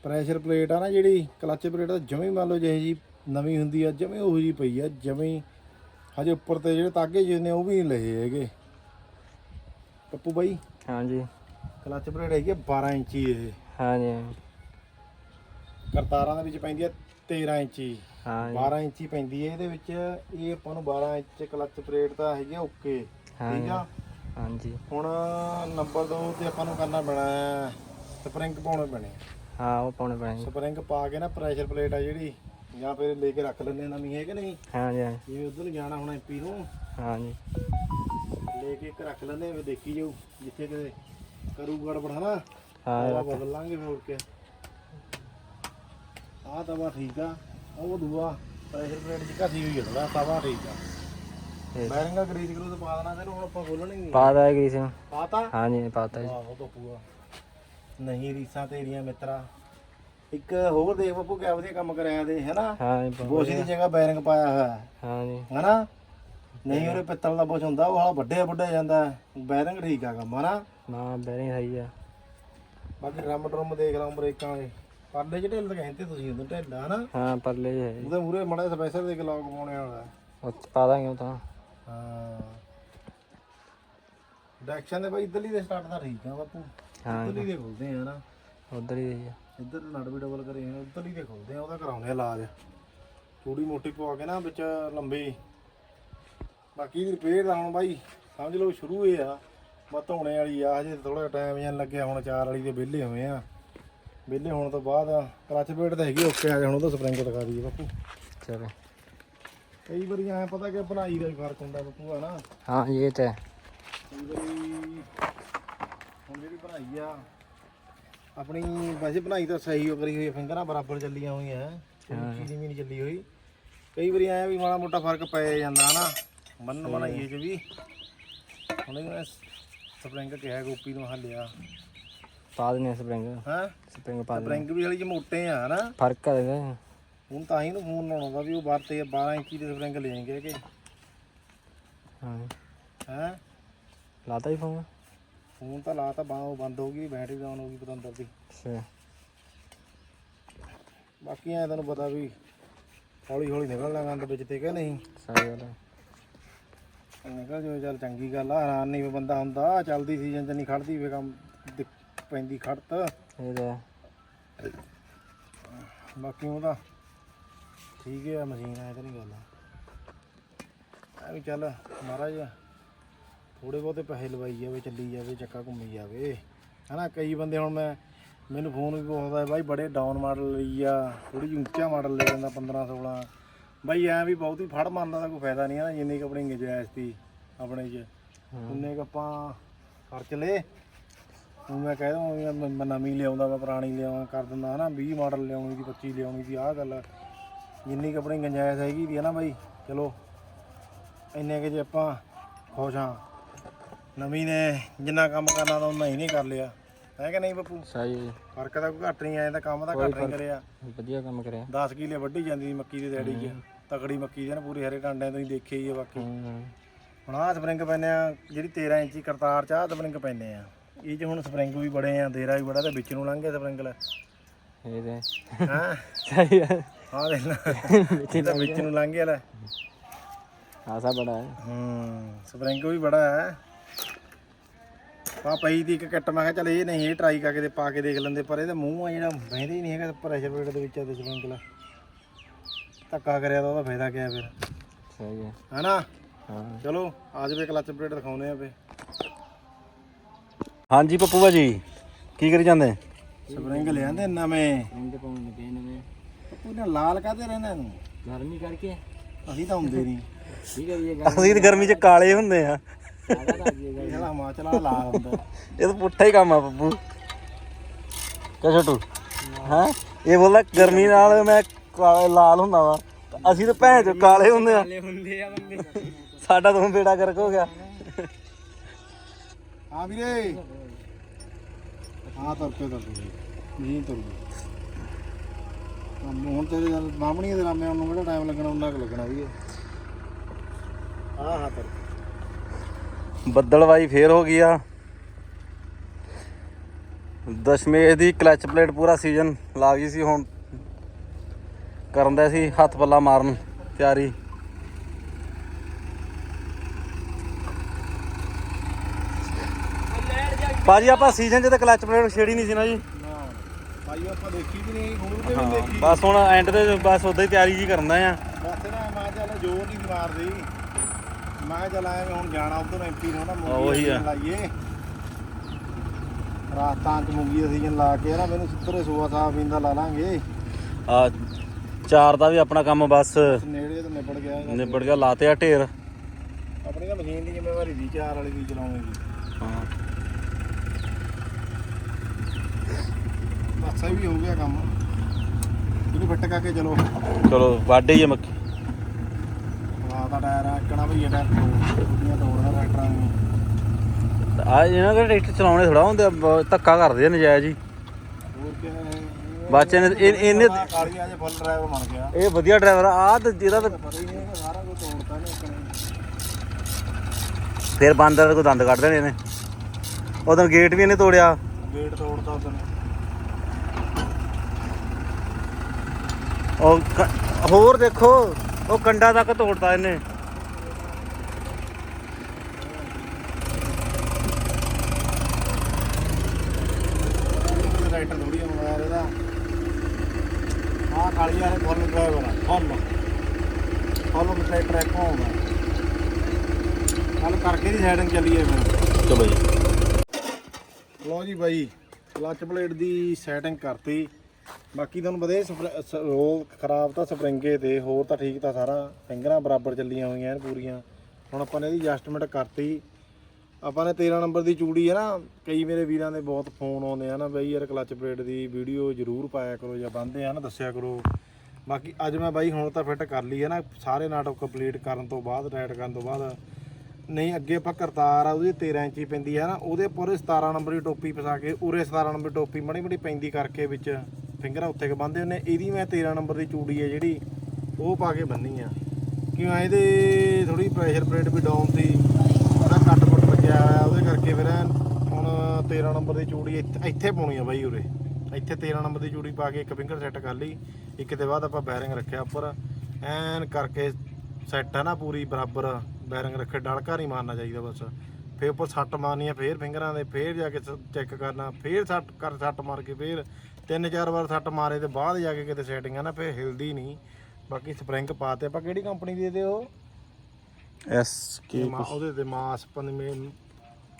ਪ੍ਰੈਸ਼ਰ ਪਲੇਟ ਆ ਨਾ ਜਿਹੜੀ, ਕਲਚ ਪਲੇਟ ਤਾਂ ਜਮੀ ਮੰਨ ਲਓ ਜਿਹੇ ਜੀ ਨਵੀਂ ਹੁੰਦੀ ਆ, ਜਮੀ ਉਹੋ ਜੀ ਪਈ ਆ, ਜਮੀ ਹਜੇ ਉੱਪਰ ਤੇ ਜਿਹੜੇ ਤਾਗੇ ਜਿਹੇ ਨੇ ਉਹ ਵੀ ਨਹੀਂ ਲਏ ਹੈਗੇ। ਪੱਪੂ ਬਾਈ ਹਾਂਜੀ। ਕਲੱਚ ਪਲੇਟ ਹੈਗੀ ਆ 12 ਇੰਚੀ ਇਹ। ਹਾਂਜੀ ਕਰਤਾਰਾਂ ਦੇ ਵਿੱਚ ਪੈਂਦੀ ਆ 13 ਇੰਚੀ। ਹਾਂਜੀ। 12 ਇੰਚੀ ਪੈਂਦੀ ਹੈ ਇਹਦੇ ਵਿੱਚ ਇਹ ਆਪਾਂ ਨੂੰ 12 ਇੰਚ ਕਲੱਚ ਪਲੇਟ ਤਾਂ ਹੈਗੀ ਆ ਓਕੇ। ਠੀਕ ਆ? ਹਾਂਜੀ। ਹੁਣ ਨੰਬਰ 2 ਤੇ ਆਪਾਂ ਨੂੰ ਕਰਨਾ ਪੈਣਾ ਹੈ ਸਪਰਿੰਗ ਪਾਉਣੇ ਪੈਣੇ। ਹਾਂ ਉਹ ਪਾਉਣੇ ਪੈਣੇ ਸਪਰਿੰਗ ਪਾ ਕੇ ਨਾ ਪ੍ਰੈਸ਼ਰ ਪਲੇਟ ਆ ਜਿਹੜੀ ਜਾਂ ਫਿਰ ਲੈ ਕੇ ਰੱਖ ਆ ਨਵੀਂ ਹੈ ਕਿ ਨਹੀਂ? ਹਾਂਜੀ ਹਾਂਜੀ। ਜਿਵੇਂ ਉਧਰ ਜਾਣਾ ਹੁਣ ਐਮਪੀ ਨੂੰ। ਹਾਂਜੀ। ਲੈ ਕੇ ਇੱਕ ਰੱਖ ਆ ਫਿਰ ਦੇਖੀ ਜਾਊ ਜਿੱਥੇ ਕਿਤੇ ਕਰੂ ਗੜਬੜ ਹਨਾ? ਹਾਂ ਬਦਲ ਲਾਂਗੇ ਹੋਰ ਕੇ ਆਹ ਤਵਾ ਠੀਕ ਆ ਉਹ ਦੂਆ ਪ੍ਰੈਸ਼ਰ ਪਲੇਟ ਚ ਘਸੀ ਹੋਈ ਹੈ ਤਵਾ ਠੀਕ ਆ। ਬੈਰਿੰਗਾ ਗਰੀਸ ਗਰੂ ਤੇ ਪਾ ਦੇਣਾ ਤੇ ਹੁਣ ਆਪਾਂ ਖੋਲਣੀ ਨਹੀਂ। ਪਾ ਦਾ ਗਰੀਸ ਪਾਤਾ ਹਾਂਜੀ ਪਾਤਾ ਜੀ। ਆਹੋ ਤਾਂ ਪੂਆ। ਨਹੀਂ ਰੀਸਾਂ ਤੇਰੀਆਂ ਮਿੱਤਰਾ। ਇੱਕ ਹੋਰ ਦੇਖ ਬੱਪੂ ਕਿਆ ਵਧੀਆ ਕੰਮ ਕਰਿਆ ਦੇ ਹੈਨਾ? ਹਾਂ ਜੀ ਬੋਸ਼ੀ ਦੀ ਜਗ੍ਹਾ ਬੈਰਿੰਗ ਪਾਇਆ ਹੋਇਆ। ਹੈ ਹਾਂ ਜੀ। ਹੈਨਾ? ਨਹੀਂ ਉਹਦੇ ਪਿੱਤਲ ਦਾ ਬੋਸ਼ ਹੁੰਦਾ ਉਹ ਹਾਲਾ ਵੱਡੇ ਵੱਡੇ ਜਾਂਦਾ। ਬੈਰਿੰਗ ਠੀਕ ਆ ਕੰਮ ਹੈਨਾ? ਨਾ ਬੈਰਿੰਗ ਸਹੀ ਆ। ਬਾਕੀ ਰਮ ਡਰਮ ਦੇਖ ਲਾਂ ਬ੍ਰੇਕਾਂ ਵਾਲੇ। ਪਰਲੇ ਜਿਹੜੇ ਢਿੱਲ ਕਹਿੰਦੇ ਤੁਸੀਂ ਉਦੋਂ ਢਿੱਲਾ ਹਨਾ? ਹਾਂ ਪਰਲੇ ਹੈ ਜੀ। ਉਹਦੇ ਮੂਰੇ ਮੜਾ ਸਪੈਸ਼ਲ ਦੇ ਕੇ ਲੌਕ ਪਾਉਣੇ ਵਾਲਾ। ਉਹ 'ਚ ਪਾ ਦਾਂਗੇ ਉਹ ਤਾਂ। ਹਾਂ। ਡਾਇਰੈਕਸ਼ਨ ਦੇ ਬਾਈ ਇਧਰਲੀ ਦੇ ਸਟਾਰਟ ਦਾ ਠੀਕ ਆ ਬਾਪੂ। ਹਾਂ ਇਧਰਲੀ ਦੇ ਖੋਲਦੇ ਆ ਨਾ ਉਧਰ ਹੀ ਹੈ ਇੱਧਰ ਨਟ ਵੀ ਡਬਲ ਕਰੇ ਆ ਉਧਰਲੀ ਦੇ ਖੋਲਦੇ ਆ ਉਹਦਾ ਕਰਾਉਣੇ ਆ ਇਲਾਜ। ਥੋੜੀ ਮੋਟੀ ਪਵਾ ਕੇ ਨਾ ਵਿੱਚ ਲੰਬੀ। ਬਾਕੀ ਦੀ ਰਿਪੇਅਰ ਦਾ ਹੁਣ ਬਾਈ ਸਮਝ ਲਓ ਸ਼ੁਰੂ ਹੀ ਆ। ਬਸ ਧੋਣੇ ਵਾਲੀ ਆ ਹਜੇ ਥੋੜਾ ਟਾਈਮ ਜਾਂ ਲੱਗਿਆ ਹੁਣ ਚਾਰ ਵਾਲੀ ਦੇ ਵਿਹਲੇ ਹੋਏ ਆ। ਵਿਹਲੇ ਹੋਣ ਤੋਂ ਬਾਅਦ ਕਲਚ ਪੇਟ ਤਾਂ ਹੈਗੀ ਓਕੇ ਆ ਜਾ ਹੁਣ ਉਹਦਾ ਸਪਰਿੰਗ ਦਿਖਾ ਦਈਏ ਬਾਪੂ। ਚਲੋ। ਕਈ ਵਾਰੀ ਐ ਪਤਾ ਕਿ ਬਣਾਈ ਦਾ ਵੀ ਫ਼ਰਕ ਹੁੰਦਾ ਬੱਪੂ ਹਨਾ? ਹਾਂ ਇਹ ਤਾਂ ਹੈ। ਕਈ ਵਾਰੀ ਹੁਣ ਜਿਹੜੀ ਬਣਾਈ ਆ ਆਪਣੀ ਵੈਸੇ ਬਣਾਈ ਤਾਂ ਸਹੀ ਹੋ ਕਰੀ ਹੋਈ ਫਿੰਗਰਾਂ ਬਰਾਬਰ ਚੱਲੀਆਂ ਹੋਈਆਂ ਚੀਜ਼ ਵੀ ਨਹੀਂ ਚੱਲੀ ਹੋਈ। ਕਈ ਵਾਰੀ ਐ ਵੀ ਮਾੜਾ ਮੋਟਾ ਫ਼ਰਕ ਪੈ ਜਾਂਦਾ ਹਨਾ ਬੰਨ ਬਣਾਈਏ ਚ ਵੀ। ਹੁਣ ਇਹ ਸਪਰਿੰਗ ਕਿਹਾ ਗੋਪੀ ਨੂੰ ਹੱਲਿਆ। ਪਾ ਦਿੰਦੇ ਸਪਰਿੰਗ। ਹਾਂ? ਸਪਰਿੰਗ ਪਾ ਦਿੰਦੇ ਸਪਰਿੰਗ ਵੀ ਹਲੀ ਚ ਮੋਟੇ ਆ ਹਨਾ? ਫ਼ਰਕ ਆ ਇਹਦਾ। ਹੁਣ ਤਾਂ ਹੀ ਨੂੰ ਫੋਨ ਲਾਉਣਾ ਦਾ ਵੀ ਉਹ 12 ਤੇ 12 ਇੰਚੀ ਦੇ ਸਪਰਿੰਗ ਲੈਣਗੇ ਕਿ। ਹਾਂ। ਹੈ? ਲਾਤਾ ਹੀ ਫੋਨ। ਫੋਨ ਤਾਂ ਲਾ ਤਾਂ ਬਾਹ ਬੰਦ ਹੋ ਗਈ ਬੈਟਰੀ ਡਾਊਨ ਹੋ ਗਈ ਪਤੰਦਰ ਦੀ। ਅੱਛਾ। ਬਾਕੀ ਐ ਤੈਨੂੰ ਪਤਾ ਵੀ ਹੌਲੀ ਹੌਲੀ ਨਿਕਲਣਾ ਗੰਦ ਵਿੱਚ ਤੇ ਕਿ ਨਹੀਂ? ਸਹੀ ਗੱਲ ਹੈ ਨਿਕਲ ਜੋ ਚੱਲ ਚੰਗੀ ਗੱਲ ਆ ਹੈਰਾਨ ਨਹੀਂ ਵੀ ਬੰਦਾ ਹੁੰਦਾ ਚੱਲਦੀ ਸੀਜ਼ਨ ਚ ਨਹੀਂ ਖੜਦੀ ਵੇ ਕੰਮ ਪੈਂਦੀ ਖੜਤ। ਇਹ ਤਾਂ। ਬਾਕੀ ਉਹਦਾ ਠੀਕ ਹੈ ਮਸ਼ੀਨ ਐ ਤਾਂ ਨਹੀਂ ਗੱਲ ਐ ਵੀ ਚੱਲ ਮਹਾਰਾਜ ਥੋੜੇ ਬਹੁਤੇ ਪੈਸੇ ਲਵਾਈ ਜਾਵੇ ਚੱਲੀ ਜਾਵੇ ਚੱਕਾ ਘੁੰਮੀ ਜਾਵੇ। ਹਨਾ ਕਈ ਬੰਦੇ ਹੁਣ ਮੈਂ ਮੈਨੂੰ ਫੋਨ ਵੀ ਆਉਂਦਾ ਹੈ ਬਾਈ ਬੜੇ ਡਾਊਨ ਮਾਡਲ ਲਈ ਆ ਥੋੜੀ ਜਿਹੀ ਉੱਚਾ ਮਾਡਲ ਲੈ ਜਾਂਦਾ 15 16 ਬਾਈ ਐ ਵੀ ਬਹੁਤੀ ਫੜ ਮੰਨਦਾ ਤਾਂ ਕੋਈ ਫਾਇਦਾ ਨਹੀਂ ਨਾ ਜਿੰਨੀ ਕੁ ਆਪਣੀ ਗੁੰਜਾਇਸ਼ ਸੀ ਆਪਣੇ 'ਚ। ਉਨੇ ਕੁ ਆਪਾਂ ਖਰਚ ਲਏ। ਹੁਣ ਮੈਂ ਕਹਿ ਦਵਾਂ ਵੀ ਮੈਂ ਮੈਂ ਨਵੀਂ ਲਿਆਉਂਦਾ ਮੈਂ ਪੁਰਾਣੀ ਲਿਆਵਾਂ ਕਰ ਦਿੰਦਾ ਹਨਾ 20 ਮਾਡਲ ਲਿਆਉਣੀ ਸੀ 25 ਲਿਆਉਣੀ ਸੀ ਆਹ ਗੱਲ। ਆ। ਜਿੰਨੀ ਕੁ ਆਪਣੀ ਗੁੰਜਾਇਸ਼ ਹੈਗੀ ਦੀ ਹੈ ਨਾ ਬਾਈ ਚਲੋ ਇੰਨੇ ਕਿ ਜੇ ਆਪਾਂ ਖੁਸ਼ ਹਾਂ। ਨਵੀਂ ਨੇ ਜਿੰਨਾ ਕੰਮ ਕਰਨਾ ਤਾਂ ਉਹਨਾਂ ਹੀ ਨਹੀਂ ਕਰ ਲਿਆ। ਹੈ ਕਿ ਨਹੀਂ ਬੱਪੂ? ਸਹੀ ਹੈ ਫ਼ਰਕ ਤਾਂ ਕੋਈ ਘੱਟ ਨਹੀਂ ਆਇਆ ਤਾਂ ਕੰਮ ਤਾਂ ਘੱਟ ਨਹੀਂ ਕਰਿਆ। ਜੀ। ਵਧੀਆ ਕੰਮ ਕਰਿਆ। 10 ਕਿਲੇ ਵੱਢੀ ਜਾਂਦੀ ਸੀ ਮੱਕੀ ਦੀ ਦਿਹਾੜੀ 'ਚ। ਤਕੜੀ ਮੱਕੀ ਦੀ ਨਾ ਪੂਰੀ ਹਰੇ ਟਾਂਡਿਆਂ ਤੁਸੀਂ ਦੇਖਿਆ ਹੀ ਆ ਬਾਕੀ। ਹੁਣ ਆਹ ਸਪਰਿੰਗ ਪੈਨੇ ਆ ਜਿਹੜੀ 13 ਇੰਚੀ ਕਰਤਾਰ ਚ ਆਹ ਸਪਰਿੰਗ ਪੈਨੇ ਆ। ਇਹ ਚ ਹੁਣ ਸਪਰਿੰਗ ਵੀ ਬੜੇ ਆ ਦੇਰਾ ਵੀ ਬੜਾ ਤੇ ਵਿੱਚ ਨੂੰ ਲੰਘ ਗਿਆ ਸਪਰਿੰਗ ਲੈ। ਇਹ ਤਾਂ ਹਾਂ? ਸਹੀ ਹੈ ਆਹ ਦੇਖ ਲੈ। ਵਿੱਚ ਨੂੰ ਲੰਘ ਗਿਆ ਲੈ। ਆਸਾ ਬੜਾ ਹੈ। ਹੂੰ ਸਪਰਿੰਗ ਵੀ ਬੜਾ ਹੈ। ਆ ਪਈ ਦੀ ਇੱਕ ਕਿੱਟ ਮੈਂ ਕਿਹਾ ਚੱਲ ਇਹ ਨਹੀਂ ਇਹ ਟਰਾਈ ਕਰਕੇ ਤੇ ਪਾ ਕੇ ਦੇਖ ਲੈਂਦੇ ਪਰ ਇਹਦਾ ਮੂੰਹ ਆ ਜਿਹੜਾ ਬਹਿੰਦਾ ਹੀ ਨਹੀਂ ਹੈਗਾ ਪ੍ਰੈਸ਼ਰ ਪਲੇਟ ਦੇ ਵਿੱਚ ਤੇ ਸਪਰਿੰਗ ਲੈ। ਧੱਕਾ ਕਰਿਆ ਤਾਂ ਉਹਦਾ ਫਾਇਦਾ ਕਿਆ ਫਿਰ? ਸਹੀ ਹੈ। ਹੈਨਾ? ਹਾਂ। ਚਲੋ ਆ ਜਾਵੇ ਕਲਚ ਪਲੇਟ ਦਿਖਾਉਨੇ ਆ ਫੇ ਹਾਂਜੀ ਪੱਪੂ ਭਾਜੀ ਕੀ ਕਰੀ ਜਾਂਦੇ? ਸਪਰਿੰਗ ਲਿਆਂਦੇ ਨਵੇਂ। ਰਿੰਗ ਪਾਉਣ ਲੱਗੇ ਨਵੇਂ। ਉਹਨੇ ਲਾਲ ਕਾਹਦੇ ਰਹਿੰਦਾ ਇਹਨੂੰ ਗਰਮੀ ਕਰਕੇ। ਅਸੀਂ ਤਾਂ ਹੁੰਦੇ ਨਹੀਂ। ਕੀ ਕਰੀਏ ਅਸੀਂ ਤਾਂ ਗਰਮੀ 'ਚ ਕਾਲੇ ਹੁੰਦੇ ਆ। ਤਾਂ ਸਾਲਾ ਹਿਮਾਚਲ ਵਾਲਾ ਲਾਲ ਹੁੰਦਾ ਇਹ ਤਾਂ ਪੁੱਠਾ ਹੀ ਕੰਮ ਆ ਪੱਪੂ ਕਿਆ ਛੋਟੂ ਹਾਂ? ਇਹ ਬੋਲਦਾ ਗਰਮੀ ਨਾਲ ਮੈਂ ਕਾਲੇ ਲਾਲ ਹੁੰਦਾ ਵਾ। ਅਸੀਂ ਤਾਂ ਭੈਣ ਚੋ ਕਾਲੇ ਹੁੰਦੇ ਆ। ਕਾਲੇ ਹੁੰਦੇ ਆ ਬੰਦੇ। ਸਾਡਾ ਤਾਂ ਬੇੜਾ ਗਰਕ ਹੋ ਗਿਆ। ਹਾਂ ਵੀਰੇ। ਹਾਂ ਤੁਰ ਪਏ ਤੁਰ ਪਏ ਨਹੀਂ ਤੁਰ ਪਏ ਕੰਮ ਹੁਣ ਤੇਰੇ ਨਾਲ ਬਾਹਮਣੀਆਂ ਦੇ ਰਾਮੇ ਨੂੰ ਕਿਹੜਾ ਟਾਈਮ ਲੱਗਣਾ ਉਹਨਾਂ ਕੁ ਲੱਗਣਾ ਵੀ ਹਾਂ ਹਾਂ ਤੁਰ ਪਏ। ਬੱਦਲਵਾਈ ਫੇਰ ਹੋ ਗਈ ਆ। ਦਸ਼ਮੇਸ਼ ਦੀ ਕਲਚ ਪਲੇਟ ਪੂਰਾ ਸੀਜ਼ਨ ਲਾ ਗਈ ਸੀ ਹੁਣ। ਕਰਨ ਦਾ ਸੀ ਹੱਥ ਪੱਲਾ ਮਾਰਨ, ਤਿਆਰੀ। ਭਾਜੀ, ਆਪਾਂ ਸੀਜ਼ਨ 'ਚ ਤਾਂ ਕਲਚ ਪਲੇਟ ਛੇੜੀ ਨਹੀਂ ਸੀ ਨਾ ਜੀ। ਭਾਈ ਆਪਾਂ ਦੇਖੀ ਵੀ ਨਹੀਂ ਹੁਣ ਤੇ ਵੀ ਦੇਖੀ ਬਸ ਹੁਣ ਐਂਡ ਤੇ ਬਸ ਉਦਾਂ ਹੀ ਤਿਆਰੀ ਜੀ ਕਰਨਾ ਆ। ਬਸ ਨਾ, ਮੈਂ ਚੱਲ ਜੋਰ ਨਹੀਂ ਮਾਰਦੀ। ਮੈਂ ਕਿਹਾ ਚੱਲ ਆਏ ਹੁਣ ਜਾਣਾ ਉਧਰ ਐਮਪੀ ਨੂੰ ਨਾ ਉਹੀ ਆ। ਲਾਈਏ। ਰਾਤਾਂ ਚ ਮੂੰਗੀ ਦਾ ਸੀਜ਼ਨ ਲਾ ਕੇ ਨਾ ਮੈਨੂੰ ਸਿੱਧਰੇ ਸੋਆ ਸਾਹਿਬ ਇੰਦਾ ਲਾ ਲਾਂਗੇ। ਆ ਚਾਰ ਦਾ ਵੀ ਆਪਣਾ ਕੰਮ ਬਸ। ਨੇੜੇ ਤਾਂ ਨਿਬੜ ਗਿਆ ਇਹਦਾ। ਨਿਬੜ ਗਿਆ ਲਾਤੇ ਆ ਢੇਰ। ਆਪਣੀ ਤਾਂ ਮਸ਼ੀਨ ਦੀ ਜ਼ਿੰਮੇਵਾਰੀ ਦੀ ਚਾਰ ਵਾਲੀ ਦੀ ਚਲਾਉਣੀ ਹਾਂ। ਬਸ ਇਹ ਵੀ ਹੋ ਗਿਆ ਕੰਮ। ਇਹਨੂੰ ਫਿੱਟ ਕਰਕੇ ਚਲੋ। ਚਲੋ ਵਾਢੇ ਹੀ ਆ ਮੱਕੀ। ਦਾ ਟਾਇਰ ਆ ਕਣਾ ਭਈਆ ਟਾਇਰ ਤੋੜ ਛੁੱਟੀਆਂ ਤੋੜਦਾ ਟਰੈਕਟਰਾਂ ਨੂੰ ਆ ਇਹਨਾਂ ਦੇ ਟਰੈਕਟਰ ਚਲਾਉਣੇ ਥੋੜਾ ਹੁੰਦੇ ਧੱਕਾ ਕਰਦੇ ਆ ਨਜਾਇਜ਼ ਹੀ। ਬੱਚੇ ਨੇ ਇਹ- ਇਹਨੇ ਕਾਲੀਆਂ ਜੇ ਫੁੱਲ ਡਰਾਈਵਰ ਬਣ ਗਿਆ। ਇਹ ਵਧੀਆ ਡਰਾਈਵਰ ਆ ਤੇ ਜਿਹਦਾ ਤਾਂ ਸਾਰਾ ਕੁਝ ਤੋੜਤਾ ਨੇ ਫਿਰ ਬਾਂਦਰ ਕੋ ਦੰਦ ਕੱਢ ਦੇਣੇ ਨੇ ਉਦੋਂ ਗੇਟ ਵੀ ਇਹਨੇ ਤੋੜਿਆ। ਗੇਟ ਤੋੜਤਾ ਉਹਨੇ। ਉਹ ਹੋਰ ਦੇਖੋ। ਉਹ ਕੰਡਾ ਤੱਕ ਤੋੜਤਾ ਇਹਨੇ। ਟਰੈਕਟਰ ਥੋੜੀ ਆਉਂਦਾ ਯਾਰ ਇਹਦਾ। ਆਹ ਕਾਲੀਆਂ ਨੇ ਫੁੱਲ ਡਰਾਈਵਰ ਆ ਫੁੱਲ। ਫੁੱਲ ਟਰੈਕਟਰ ਇੱਕ ਆਉਂਦਾ। ਕੱਲ ਕਰਕੇ ਦੀ ਸਾਈਡਿੰਗ ਚੱਲੀਏ ਫਿਰ। ਚਲੋ ਜੀ। ਲਓ ਜੀ ਬਾਈ ਕਲਚ ਪਲੇਟ ਦੀ ਸੈਟਿੰਗ ਕਰਤੀ। ਬਾਕੀ ਤੁਹਾਨੂੰ ਪਤਾ ਰੋਲ ਖਰਾਬ ਤਾਂ ਸਪਰਿੰਗੇ ਤੇ, ਹੋਰ ਤਾਂ ਠੀਕ ਤਾਂ ਸਾਰਾ। ਫਿੰਗਰਾਂ ਬਰਾਬਰ ਚੱਲੀਆਂ ਹੋਈਆਂ ਐਨ ਪੂਰੀਆਂ। ਹੁਣ ਆਪਾਂ ਨੇ ਇਹਦੀ ਐਡਜਸਟਮੈਂਟ ਕਰਤੀ। ਆਪਾਂ ਨੇ 13 ਨੰਬਰ ਦੀ ਚੂੜੀ ਹੈ ਨਾ, ਕਈ ਮੇਰੇ ਵੀਰਾਂ ਦੇ ਬਹੁਤ ਫੋਨ ਆਉਂਦੇ ਆ ਨਾ, ਬਈ ਯਾਰ ਕਲਚ ਪਲੇਟ ਦੀ ਵੀਡੀਓ ਜ਼ਰੂਰ ਪਾਇਆ ਕਰੋ ਜਾਂ ਬੰਦੇ ਆ ਨਾ, ਦੱਸਿਆ ਕਰੋ। ਬਾਕੀ ਅੱਜ ਮੈਂ ਬਾਈ ਹੁਣ ਤਾਂ ਫਿੱਟ ਕਰ ਲਈ ਹੈ ਨਾ, ਸਾਰੇ ਨਾਟਕ ਕੰਪਲੀਟ ਕਰਨ ਤੋਂ ਬਾਅਦ ਰਾਈਟ ਕਰਨ ਤੋਂ ਬਾਅਦ। ਨਹੀਂ, ਅੱਗੇ ਆਪਾਂ ਕਰਤਾਰ ਆ, ਉਹਦੀ 13 ਇੰਚੀ ਪੈਂਦੀ ਹੈ ਨਾ, ਉਹਦੇ ਉੱਪਰ 17 ਨੰਬਰ ਦੀ ਟੋਪੀ ਫਸਾ ਕੇ, ਉਰੇ 17 ਨੰਬਰ ਦੀ ਟੋਪੀ ਮੜੀ ਮੜੀ ਪੈਂਦੀ ਕਰਕੇ ਵਿੱਚ। ਫਿੰਗਰਾਂ ਉੱਥੇ ਕੇ ਬੰਨਦੇ ਹੁੰਦੇ ਇਹਦੀ ਮੈਂ 13 ਨੰਬਰ ਦੀ ਚੂੜੀ ਹੈ ਜਿਹੜੀ, ਉਹ ਪਾ ਕੇ ਬੰਨੀ ਆ। ਕਿਉਂ ਇਹਦੇ ਥੋੜੀ ਪ੍ਰੈਸ਼ਰ ਪਲੇਟ ਵੀ ਡਾਊਨ ਸੀ ਉਹਦਾ ਕੱਟ ਕੁੱਟ ਲੱਗਿਆ ਹੋਇਆ, ਉਹਦੇ ਕਰਕੇ ਫਿਰ ਐਨ ਹੁਣ 13 ਨੰਬਰ ਦੀ ਚੂੜੀ ਇੱਥੇ- ਇੱਥੇ ਪਾਉਣੀ ਆ ਬਾਈ ਉਰੇ। ਇੱਥੇ 13 ਨੰਬਰ ਦੀ ਚੂੜੀ ਪਾ ਕੇ ਇੱਕ ਫਿੰਗਰ ਸੈੱਟ ਕਰ ਲਈ, ਇੱਕ ਤੇ ਬਾਅਦ ਆਪਾਂ ਬੈਰਿੰਗ ਰੱਖਿਆ ਉੱਪਰ। ਐਨ ਕਰਕੇ ਸੈੱਟ ਹੈ ਨਾ ਪੂਰੀ, ਬਰਾਬਰ ਬੈਰਿੰਗ ਰੱਖੇ ਡਲਕਾ ਨਹੀਂ ਮਾਰਨਾ ਚਾਹੀਦਾ ਬਸ। ਫੇਰ ਉੱਪਰ ਸੱਟ ਮਾਰਨੀ ਆ, ਫੇਰ ਫਿੰਗਰਾਂ ਦੇ, ਫੇਰ ਜਾ ਕੇ ਚੈੱਕ ਕਰਨਾ, ਫੇਰ ਸੱਟ, ਕਰ ਸੱਟ ਮਾਰ ਕੇ ਫੇਰ ਤਿੰਨ ਚਾਰ ਵਾਰ ਸੱਟ ਮਾਰੇ ਤੇ ਬਾਅਦ ਜਾ ਕੇ ਕਿਤੇ ਸੈਟਿੰਗ ਆ ਨਾ ਫੇਰ ਹਿਲਦੀ ਨਹੀਂ। ਬਾਕੀ ਸਪਰਿੰਗ ਪਾਤੇ। ਆਪਾਂ ਕਿਹੜੀ ਕੰਪਨੀ ਦੇ ਦੇ ਉਹ ਐਸ ਮਾ- ਉਹਦੇ ਤੇ ਮਾਸ ਪੰਨਵੇਂ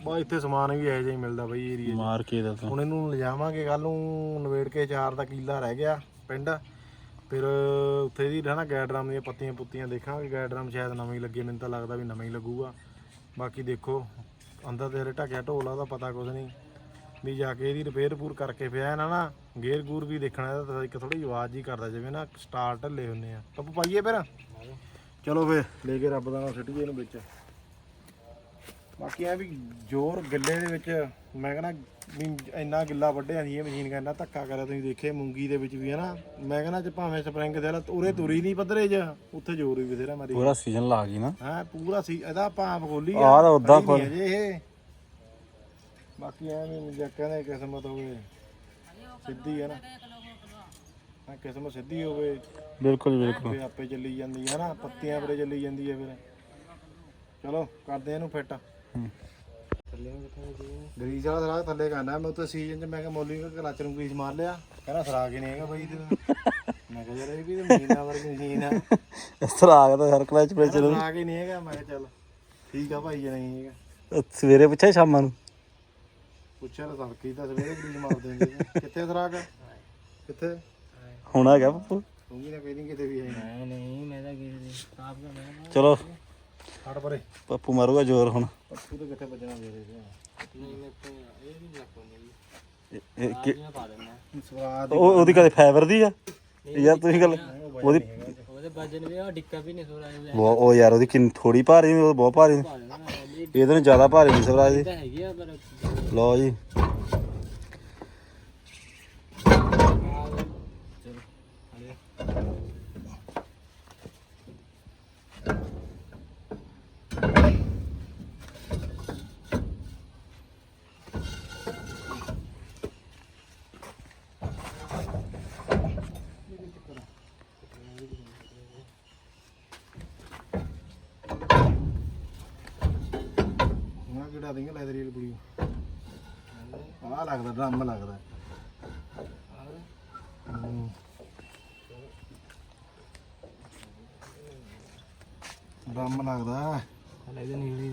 ਬਾ ਇੱਥੇ ਸਮਾਨ ਵੀ ਇਹੋ ਜਿਹਾ ਹੀ ਮਿਲਦਾ ਬਈ ਏਰੀਆ ਮਾਰ ਕੇ ਦਾ ਹੁਣ ਇਹਨੂੰ ਲਿਜਾਵਾਂਗੇ ਕੱਲ ਨੂੰ ਨਵੇੜ ਕੇ ਚਾਰ ਦਾ ਕੀਲਾ ਰਹਿ ਗਿਆ ਪਿੰਡ। ਫਿਰ ਉੱਥੇ ਦੀ ਰਹਿਣਾ ਗੈਡਰਮ ਦੀਆਂ ਪੱਤੀਆਂ ਪੁੱਤੀਆਂ ਦੇਖਾਂਗੇ। ਗੈਡਰਮ ਸ਼ਾਇਦ ਨਵਾਂ ਹੀ ਲੱਗੇ ਮੈਨੂੰ ਤਾਂ ਲੱਗਦਾ ਵੀ ਨਵਾਂ ਹੀ ਲੱਗੂਗਾ। ਬਾਕੀ ਦੇਖੋ ਅੰਦਰ ਤੇਰੇ ਢੱਕਿਆ ਢੋਲਾ ਉਹਦਾ ਪਤਾ ਕੁਝ ਨਹੀਂ। ਵੀ ਜਾ ਕੇ ਇਹਦੀ ਰਿਪੇਅਰ ਪੂਰ ਕਰਕੇ ਪਿਆ ਨਾ ਨਾ ਗੇਅਰ ਗੂਰ ਵੀ ਦੇਖਣਾ ਇਹਦਾ ਤਾਂ ਇੱਕ ਥੋੜੀ ਆਵਾਜ਼ ਹੀ ਕਰਦਾ ਜਿਵੇਂ ਨਾ ਸਟਾਰ ਢੱਲੇ ਹੁੰਨੇ ਆ। ਪੱਪੂ ਪਾਈਏ ਫਿਰ? ਚਲੋ ਫੇ ਲੈ ਕੇ ਰੱਬ ਦਾ ਨਾਮ ਸਿੱਟੀਏ ਇਹਨੂੰ ਵਿੱਚ। ਬਾਕੀ ਆ ਵੀ ਜ਼ੋਰ ਗਿੱਲੇ ਦੇ ਵਿੱਚ ਮੈਂ ਕਹਿੰਦਾ ਵੀ ਇੰਨਾ ਗਿੱਲਾ ਵੱਢਿਆ ਨਹੀਂ ਇਹ ਮਸ਼ੀਨ ਕਹਿੰਦਾ ਧੱਕਾ ਕਰਿਆ ਤੁਸੀਂ ਦੇਖੇ ਮੂੰਗੀ ਦੇ ਵਿੱਚ ਵੀ ਹੈ ਨਾ? ਮੈਂ ਕਹਿੰਦਾ ਜੇ ਭਾਵੇਂ ਸਪਰਿੰਗ ਦੇ ਲਾ ਉਰੇ ਤੁਰੀ ਨਹੀਂ ਪੱਧਰੇ ਚ ਉੱਥੇ ਜ਼ੋਰ ਵੀ ਬਥੇਰਾ ਮਾਰੀ ਪੂਰਾ ਸੀਜ਼ਨ ਲਾ ਗਈ ਨਾ। ਹਾਂ ਪੂਰਾ ਸੀ ਇਹਦਾ ਭਾਂਪ ਖੋਲੀ ਆਹ ਤਾਂ ਉੱਦਾਂ ਨਹੀਂ ਅਜੇ ਇਹ। ਬਾਕੀ ਐਵੇਂ ਜੇ ਕਹਿੰਦੇ ਕਿਸਮਤ ਹੋਵੇ ਸਿੱਧੀ ਹੈ ਨਾ। ਹਾਂ ਕਿਸਮਤ ਸਿੱਧੀ ਹੋਵੇ ਬਿਲਕੁਲ ਬਿਲਕੁਲ। ਫੇ ਆਪੇ ਚੱਲੀ ਜਾਂਦੀ ਹੈ ਨਾ ਪੱਤੀਆਂ ਪਰੇ ਚੱਲੀ ਜਾਂਦੀ ਹੈ ਫਿਰ। ਚਲੋ ਕਰਦੇ ਇਹਨੂੰ ਫਿੱਟ। ਗਰੀਸ ਵਾਲਾ ਸਰਾਗ ਥੱਲੇ ਕਰਨਾ ਮੈਂ ਉੱਤੇ ਸੀਜ਼ਨ ਚ ਮੈਂ ਕਿਹਾ ਮੌਲੀ ਕਾ ਕਲਚ ਨੂੰ ਗਰੀਸ ਮਾਰ ਲਿਆ ਕਹਿੰਦਾ ਸਰਾਗ ਹੀ ਨਹੀਂ ਹੈਗਾ ਬਾਈ ਤੇ [laughs] ਮੈਂ ਕਿਹਾ ਯਾਰ ਇਹ ਵੀ ਤੇ ਮਸ਼ੀਨਾਂ ਵਰਗੀ ਮਸ਼ੀਨ ਆ। ਗਿਆ ਤਾਂ ਹਰ ਕਲਾਚ ਕਹਿੰਦਾ ਸਰਾਗ ਹੀ ਨਹੀਂ ਹੈਗਾ ਮੈਂ ਕਿਹਾ ਚੱਲ ਠੀਕ ਆ ਭਾਈ ਜੇ ਨਹੀਂ ਹੈਗਾ। ਸਵੇਰੇ ਪੁੱਛਿਆ ਸ਼ਾਮਾਂ ਨੂੰ? ਪੁੱਛਿਆ ਤਾਂ ਸੜਕੀ ਤਾਂ ਸਵੇਰੇ ਗਰੀਸ ਮਾਰ ਦਿੰਦੇ ਸੀ। ਕਿੱਥੇ ਸਰਾਗ ਕਿੱਥੇ? ਹੁਣ ਆ ਗਿਆ ਪੱਪੂ ਤੂੰ ਵੀ ਨਾ ਕਹਿੰਦੀ ਕਿਤੇ ਵੀ ਹੈ ਨਹੀਂ ਨਹੀਂ ਮੈਂ ਤਾਂ ਕਿਸੇ ਦੇ ਆਪ ਦਾ ਮੈਂ ਚਲੋ। ਹਟ ਪਰੇ। ਪੱਪੂ ਮਾਰੂਗਾ ਜ਼ੋਰ ਹੁਣ। ਪੱਪੂ ਤੇ ਕਿੱਥੇ ਵੱਜਣਾ ਮੇਰੇ ਤੇ? ਨਹੀਂ ਮੈਂ ਤਾਂ ਇਹ ਨਹੀਂ ਲੱਗਦਾ ਜੀ। ਇਹ- ਇਹ ਕਿ- ਮੈਂ ਪਾ ਦਿੰਦਾ। ਸਵਾਦ ਉਹ ਉਹਦੀ ਕਦੇ ਫਾਈਬਰ ਦੀ ਆ? ਯਾਰ ਤੁਸੀਂ ਗੱਲ ਉਹਦੀ ਉਹਦੇ ਵਜਨ ਵੀ ਆ ਡਿੱਕਾ ਵੀ ਨਹੀਂ ਸੋਰਾ ਇਹ ਬਹੁਤ ਉਹ ਯਾਰ ਉਹਦੀ ਕਿੰਨੀ ਥੋੜੀ ਭਾਰੀ ਉਹ ਬਹੁਤ ਭਾਰੀ। ਇਹਦੇ ਨਾਲੋਂ ਜ਼ਿਆਦਾ ਭਾਰੀ ਨਹੀਂ ਸਵਰਾਜ ਦੀ। ਤਾਂ ਹੈਗੀ ਆ ਪਰ ਲਓ ਜੀ। ਨਾ ਕਿਹੜਾ ਦਿੰਗੇ ਲੈਦਰ ਰੀਲ ਬੁੜੀ ਆਹ ਲੱਗਦਾ ਡਰਮ ਲੱਗਦਾ। ਹੂੰ। ਡਰਮ ਲੱਗਦਾ। ਹਲੇ ਇਹਦੇ ਨਹੀਂ ਵੀ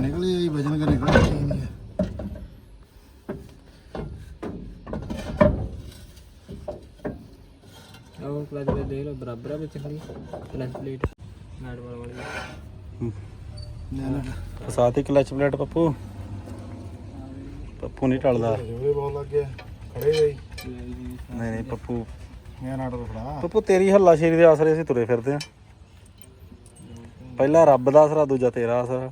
ਨਿਕਲੀ ਆਈ ਵਜਨ ਕਰ ਨਹੀਂ ਹੈ। ਉਹ ਕਲਚ ਦੇ ਦੇਖ ਲਓ ਬਰਾਬਰ ਆ ਵਿੱਚ ਖੜੀ। ਕਲਚ ਪਲੇਟ ਮੈਟ ਵਾਲਾ ਵਾਲੀ। ਨਾ ਨਾ ਫਸਾਤੀ ਕਲਚ ਪਲੇਟ ਪੱਪੂ। ਪੱਪੂ ਨਹੀਂ ਟਲਦਾ। ਜੋਰੇ ਬਹੁਤ ਲੱਗ ਗਿਆ। ਖੜੇ ਗਈ ਨਹੀਂ ਨਹੀਂ ਪੱਪੂ। ਮੈਂ ਨਾਟ ਤੋਂ ਫੜਾ। ਪੱਪੂ ਤੇਰੀ ਹੱਲਾ ਸ਼ੇਰੀ ਦੇ ਆਸਰੇ ਅਸੀਂ ਤੁਰੇ ਫਿਰਦੇ ਆ ਪਹਿਲਾ ਰੱਬ ਦਾ ਆਸਰਾ ਦੂਜਾ ਤੇਰਾ ਆਸਰਾ।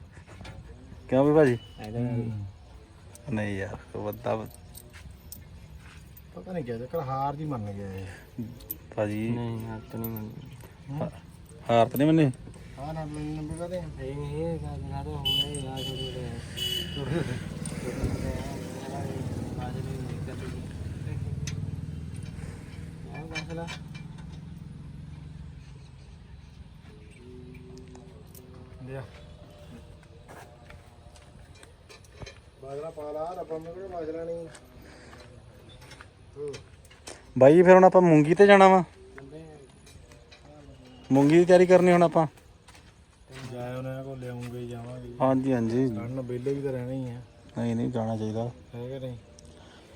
ਕਿਉਂ ਵੀ ਭਾਜੀ? ਨਹੀਂ ਯਾਰ ਵੱਡਾ ਪਤਾ ਨਹੀਂ ਕਿਆ ਚੱਕਰ ਹਾਰ ਜੀ ਮੰਨ ਗਿਆ ਭਾਜੀ। ਨਹੀਂ ਹੱਥ ਨਹੀਂ ਮੰਨੀ। ਹਾਰ ਤਾਂ ਨਹੀਂ ਮੰਨੇ? ਰੱਬਾ ਮੇਰੇ ਕੋਲ ਨਹੀਂ? ਬਾਈ ਫਿਰ ਹੁਣ ਆਪਾਂ ਮੂੰਗੀ ਤੇ ਜਾਣਾ ਵਾ। ਮੂੰਗੀ ਦੀ ਤਿਆਰੀ ਕਰਨੀ ਹੁਣ ਆਪਾਂ। ਜਾਏ ਉਹਨਾਂ ਕੋਲ ਲਿਆਉਂਗੇ ਹੀ ਜਾਵਾਂਗੇ। ਹਾਂਜੀ ਹਾਂਜੀ। ਕੱਢਣ ਬੇਲੇ ਵੀ ਤਾਂ ਰਹਿਣਾ ਹੀ ਆ। ਨਹੀਂ ਨਹੀਂ ਜਾਣਾ ਚਾਹੀਦਾ। ਹੈ ਕਿ ਨਹੀਂ?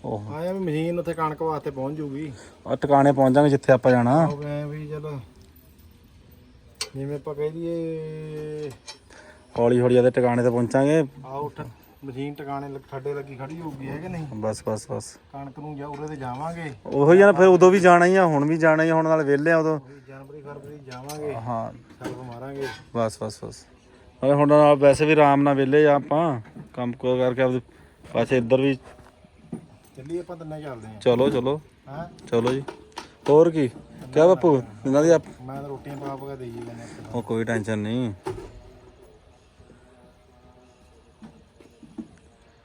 ਉਹ ਆਇਆ ਵੀ ਮਸ਼ੀਨ ਉੱਥੇ ਕਣਕ ਵਾਸਤੇ ਪਹੁੰਚ ਜੂਗੀ। ਆ ਟਿਕਾਣੇ ਪਹੁੰਚਾਂਗੇ ਜਿੱਥੇ ਆਪਾਂ ਜਾਣਾ। ਉਹ ਮੈਂ ਵੀ ਚਲ ਜਿਵੇਂ ਆਪਾਂ ਕਹਿ ਦਈਏ ਹੌਲੀ ਹੌਲੀ ਆਦੇ ਟਿਕਾਣੇ ਤੇ ਪਹੁੰਚਾਂਗੇ। ਆ ਉੱਠ ਮਸ਼ੀਨ ਟਿਕਾਣੇ ਲੱਗ- ਠੱਡੇ ਲੱਗੀ ਖੜੀ ਹੋਊਗੀ ਹੈ ਕਿ ਨਹੀਂ? ਬਸ ਬਸ ਬਸ। ਕਣਕ ਨੂੰ ਜਾ ਉਰੇ ਤੇ ਜਾਵਾਂਗੇ। ਉਹੋ ਹੀ ਆ ਨਾ ਫਿਰ ਉਦੋਂ ਵੀ ਜਾਣਾ ਹੀ ਆ ਹੁਣ ਵੀ ਜਾਣਾ ਹੀ ਆ ਹੁਣ ਨਾਲ ਵਿਹਲੇ ਆ ਉਦੋਂ। ਉਹੀ ਜਨਵਰੀ ਫਰਵਰੀ ਜਾਵਾਂਗੇ ਹਾਂ। ਸਰਫ ਮਾਰਾਂਗੇ। ਬਸ ਬਸ ਬਸ। ਨਾਲੇ ਹੁਣ ਨਾਲ ਵੈਸੇ ਵੀ ਆਰਾਮ ਨਾਲ ਵਿਹਲੇ ਆ ਆਪਾਂ ਕੰਮ ਕੋ ਕਰਕੇ ਆਪਦੇ ਪਾਸੇ ਇੱਧਰ ਵੀ। ਚੱਲੀ ਆਪਾਂ ਤਿੰਨੇ ਚੱਲਦੇ ਆਂ ਚਲੋ ਚਲੋ। ਹਾਂ? ਚਲੋ ਜੀ। ਹੋਰ ਕੀ? ਕਿਆ ਬਾਪੂ ਇਹਨਾਂ ਦੀ ਆਪ- ਮੈਂ ਤਾਂ ਰੋਟੀਆਂ ਪਾ ਪਾ ਕੇ ਦੇਈ ਜਾਂਦੇ ਉਹ ਕੋਈ ਟੈਨਸ਼ਨ ਨਹੀਂ।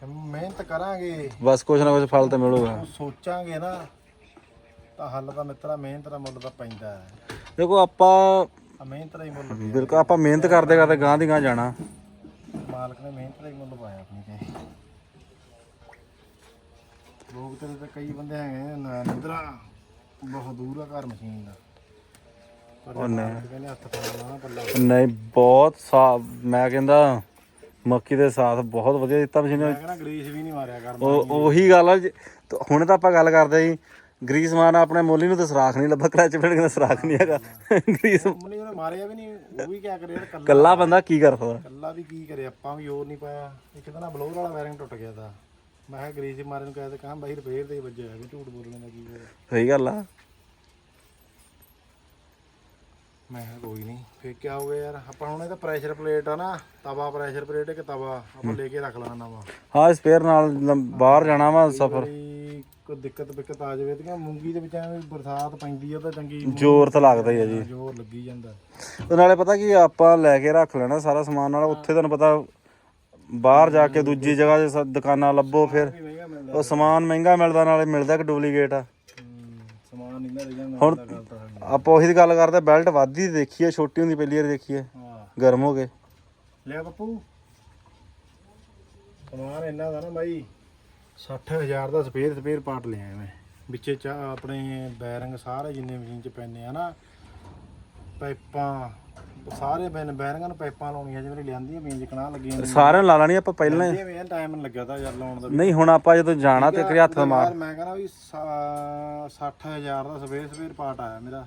ਮਿਹਨਤ ਕਰਾਂਗੇ। ਬਸ ਕੁਛ ਨਾ ਕੁਛ ਫਲ ਤਾਂ ਮਿਲੂਗਾ। ਸੋਚਾਂਗੇ ਨਾ। ਤਾਂ ਹੱਲ ਤਾਂ ਮਿੱਤਰਾ ਮਿਹਨਤ ਦਾ ਮੁੱਲ ਤਾਂ ਪੈਂਦਾ ਹੈ। ਦੇਖੋ ਆਪਾਂ ਆ ਮਿਹਨਤ ਦਾ ਹੀ ਮੁੱਲ ਪਿਆ। ਬਿਲਕੁਲ ਆਪਾਂ ਮਿਹਨਤ ਕਰਦੇ ਕਰਦੇ ਗਾਂ ਦੀ ਗਾਂ ਜਾਣਾ। ਮਾਲਕ ਨੇ ਮਿਹਨਤ ਦਾ ਹੀ ਮੁੱਲ ਪਾਇਆ ਆਪਣੀ ਤੇ। ਲੋਕ ਤੇ ਤਾਂ ਕਈ ਬੰਦੇ ਹੈਗੇ ਨੇ ਨਾ ਨਿੰਦਰਾ। ਬਹੁਤ ਦੂਰ ਆ ਘਰ ਮਸ਼ੀਨ ਦਾ। ਪਰ ਉਹ ਨਹੀਂ। ਮਾਲਕ ਕਹਿੰਦੇ ਹੱਥ ਪਾਉਣਾ ਨਾ ਪੱਲਾ ਨਹੀਂ ਬਹੁਤ ਸਾਫ਼ ਮੈਂ ਕਹਿੰਦਾ ਮੱਕੀ ਦੇ ਸਾਥ ਬਹੁਤ ਵਧੀਆ ਦਿੱਤਾ ਮਸ਼ੀਨ ਮੈਂ ਨੇ ਕਹਿੰਦਾ ਗਰੀਸ ਵੀ ਨਹੀਂ ਮਾਰਿਆ ਕਰ ਉਹ ਉਹੀ ਗੱਲ ਆ ਜੀ, ਤੇ ਹੁਣ ਤਾਂ ਆਪਾਂ ਗੱਲ ਕਰਦੇ ਜੀ ਗਰੀਸ ਮਾਰਨਾ ਆਪਣੇ ਮੋਲੀ ਨੂੰ ਤਾਂ ਸਰਾਖ ਨਹੀਂ ਲੱਭਾ ਕਲਚ ਫਿਰ ਕਹਿੰਦਾ ਸਰਾਖ ਨਹੀਂ ਹੈਗਾ। ਗਰੀਸ ਮਨੀ ਉਹਨੇ ਮਾਰਿਆ ਵੀ ਨਹੀਂ ਉਹ ਵੀ ਕਿਆ ਕਰੇ ਯਾਰ ਕੱਲਾ ਕੱਲਾ ਬੰਦਾ ਕੀ ਕਰ ਸਕਦਾ? ਕੱਲਾ ਵੀ ਕੀ ਕਰੇ ਆਪਾਂ ਵੀ ਹੋਰ ਨਹੀਂ ਪਾਇਆ। ਇੱਕ ਤਾਂ ਨਾ ਬਲੋਰ ਵਾਲਾ ਵਾਇਰਿੰਗ ਟੁੱਟ ਗਿਆ ਤਾਂ। ਮੈਂ ਕਿਹਾ ਗਰੀਸ ਮਾਰੇ ਨੂੰ ਕਹਿ ਤੇ ਕਹਾਂ ਬਾਈ ਰਿਪੇਅਰ ਤੇ ਹੀ ਵੱਜਿਆ ਵੀ ਝੂਠ ਬੋਲਣ ਦਾ ਕੀ ਕਰੇ। ਸਹੀ ਗੱਲ ਆ। ਮੈਂ ਕਿਹਾ ਕੋਈ ਨਹੀਂ ਫੇਰ ਕੀ ਹੋ ਗਿਆ ਯਾਰ ਆਪਾਂ ਹੁਣ ਇਹਦਾ ਪ੍ਰੈਸ਼ਰ ਪਲੇਟ ਆ ਨਾ ਤਵਾ ਪ੍ਰੈਸ਼ਰ ਪਲੇਟ ਇੱਕ ਤਵਾ ਆਪਾਂ ਲੈ ਕੇ ਰੱਖ ਲੈਣਾ ਨਵਾਂ। ਹਾਂ ਸਪੇਅਰ ਨਾਲ ਲੰ- ਬਾਹਰ ਜਾਣਾ ਵਾ ਸਫਰ। ਕੋਈ ਦਿੱਕਤ ਬਿੱਕਤ ਆ ਜਾਵੇ ਤੇ ਮੂੰਗੀ ਦੇ ਵਿੱਚ ਐਵੇਂ ਬਰਸਾਤ ਪੈਂਦੀ ਆ ਤਾਂ ਚੰਗੀ ਜ਼ੋਰ ਤਾਂ ਲੱਗਦਾ ਹੀ ਆ ਜੀ। ਜ਼ੋਰ ਲੱਗੀ ਜਾਂਦਾ। ਤੇ ਨਾਲੇ ਪਤਾ ਕੀ ਆਪਾਂ ਲੈ ਕੇ ਰੱਖ ਲੈਣਾ ਸਾਰਾ ਸਮਾਨ ਨਾਲ ਉੱਥੇ ਤੁਹਾਨੂੰ ਪਤਾ ਬਾਹਰ ਜਾ ਕੇ ਦੂਜੀ ਜਗ੍ਹਾ 'ਤੇ ਸ- ਦੁਕਾਨਾਂ ਲੱਭੋ ਫਿਰ। ਉਹ ਸਮਾਨ ਮਹਿੰਗਾ ਮਿਲਦਾ ਨਾਲੇ ਮਿਲਦਾ ਕਿ ਡੁਪਲੀਕੇਟ ਆ। ਹੂੰ, ਸਮਾਨ ਨਹੀਂ ਨਾ ਰਹੀ ਜਾਂਦਾ ਹੁਣ ਗੱਲ ਤਾਂ। ਆਪਾਂ ਉਹੀ ਦੀ ਗੱਲ ਕਰਦੇ ਬੈਲਟ ਵੱਧਦੀ ਦੇਖੀ ਆ ਛੋਟੀ ਹੁੰਦੀ ਪਹਿਲੀ ਵਾਰ ਦੇਖੀ ਆ ਹਾਂ। ਗਰਮ ਹੋ ਗਏ। ਲਿਆ ਬੱਪੂ। ਸਮਾਨ ਇੰਨਾ ਦਾ ਨਾ ਬਾਈ। 60000 ਦਾ ਸਪੇਅਰ ਸਪੇਅਰ ਪਾਰਟ ਲਿਆ ਮੈਂ। ਵਿੱਚੇ ਚਾ ਆਪਣੇ ਬੈਰਿੰਗ ਸਾਰੇ ਜਿੰਨੇ ਮਸ਼ੀਨ ਚ ਪੈਨੇ ਆ ਨਾ ਪਾਈਪਾਂ ਸਾਰੇ ਬੈਨ ਬੈਰਿੰਗਾਂ ਨੂੰ ਪਾਈਪਾਂ ਲਾਉਣੀਆਂ ਜਿਵੇਂ ਲਿਆਂਦੀਆਂ ਮੀਨ ਜਿਕਣਾ ਲੱਗੀਆਂ ਨੇ ਸਾਰਿਆਂ ਨੂੰ ਲਾ ਲੈਣੀ ਆਪਾਂ ਪਹਿਲਾਂ ਹੀ। ਇਹ ਮੈਂ ਟਾਈਮ ਲੱਗਿਆ ਤਾਂ ਯਾਰ ਲਾਉਣ ਦਾ ਨਹੀਂ ਹੁਣ ਆਪਾਂ ਜਦੋਂ ਜਾਣਾ ਤੇ ਕਰੀ ਹੱਥ ਮਾਰ। ਮੈਂ ਕਹਿੰਦਾ ਵੀ 60000 ਦਾ ਸਪੇਅਰ ਸਪੇਅਰ ਪਾਰਟ ਆਇਆ ਮੇਰਾ।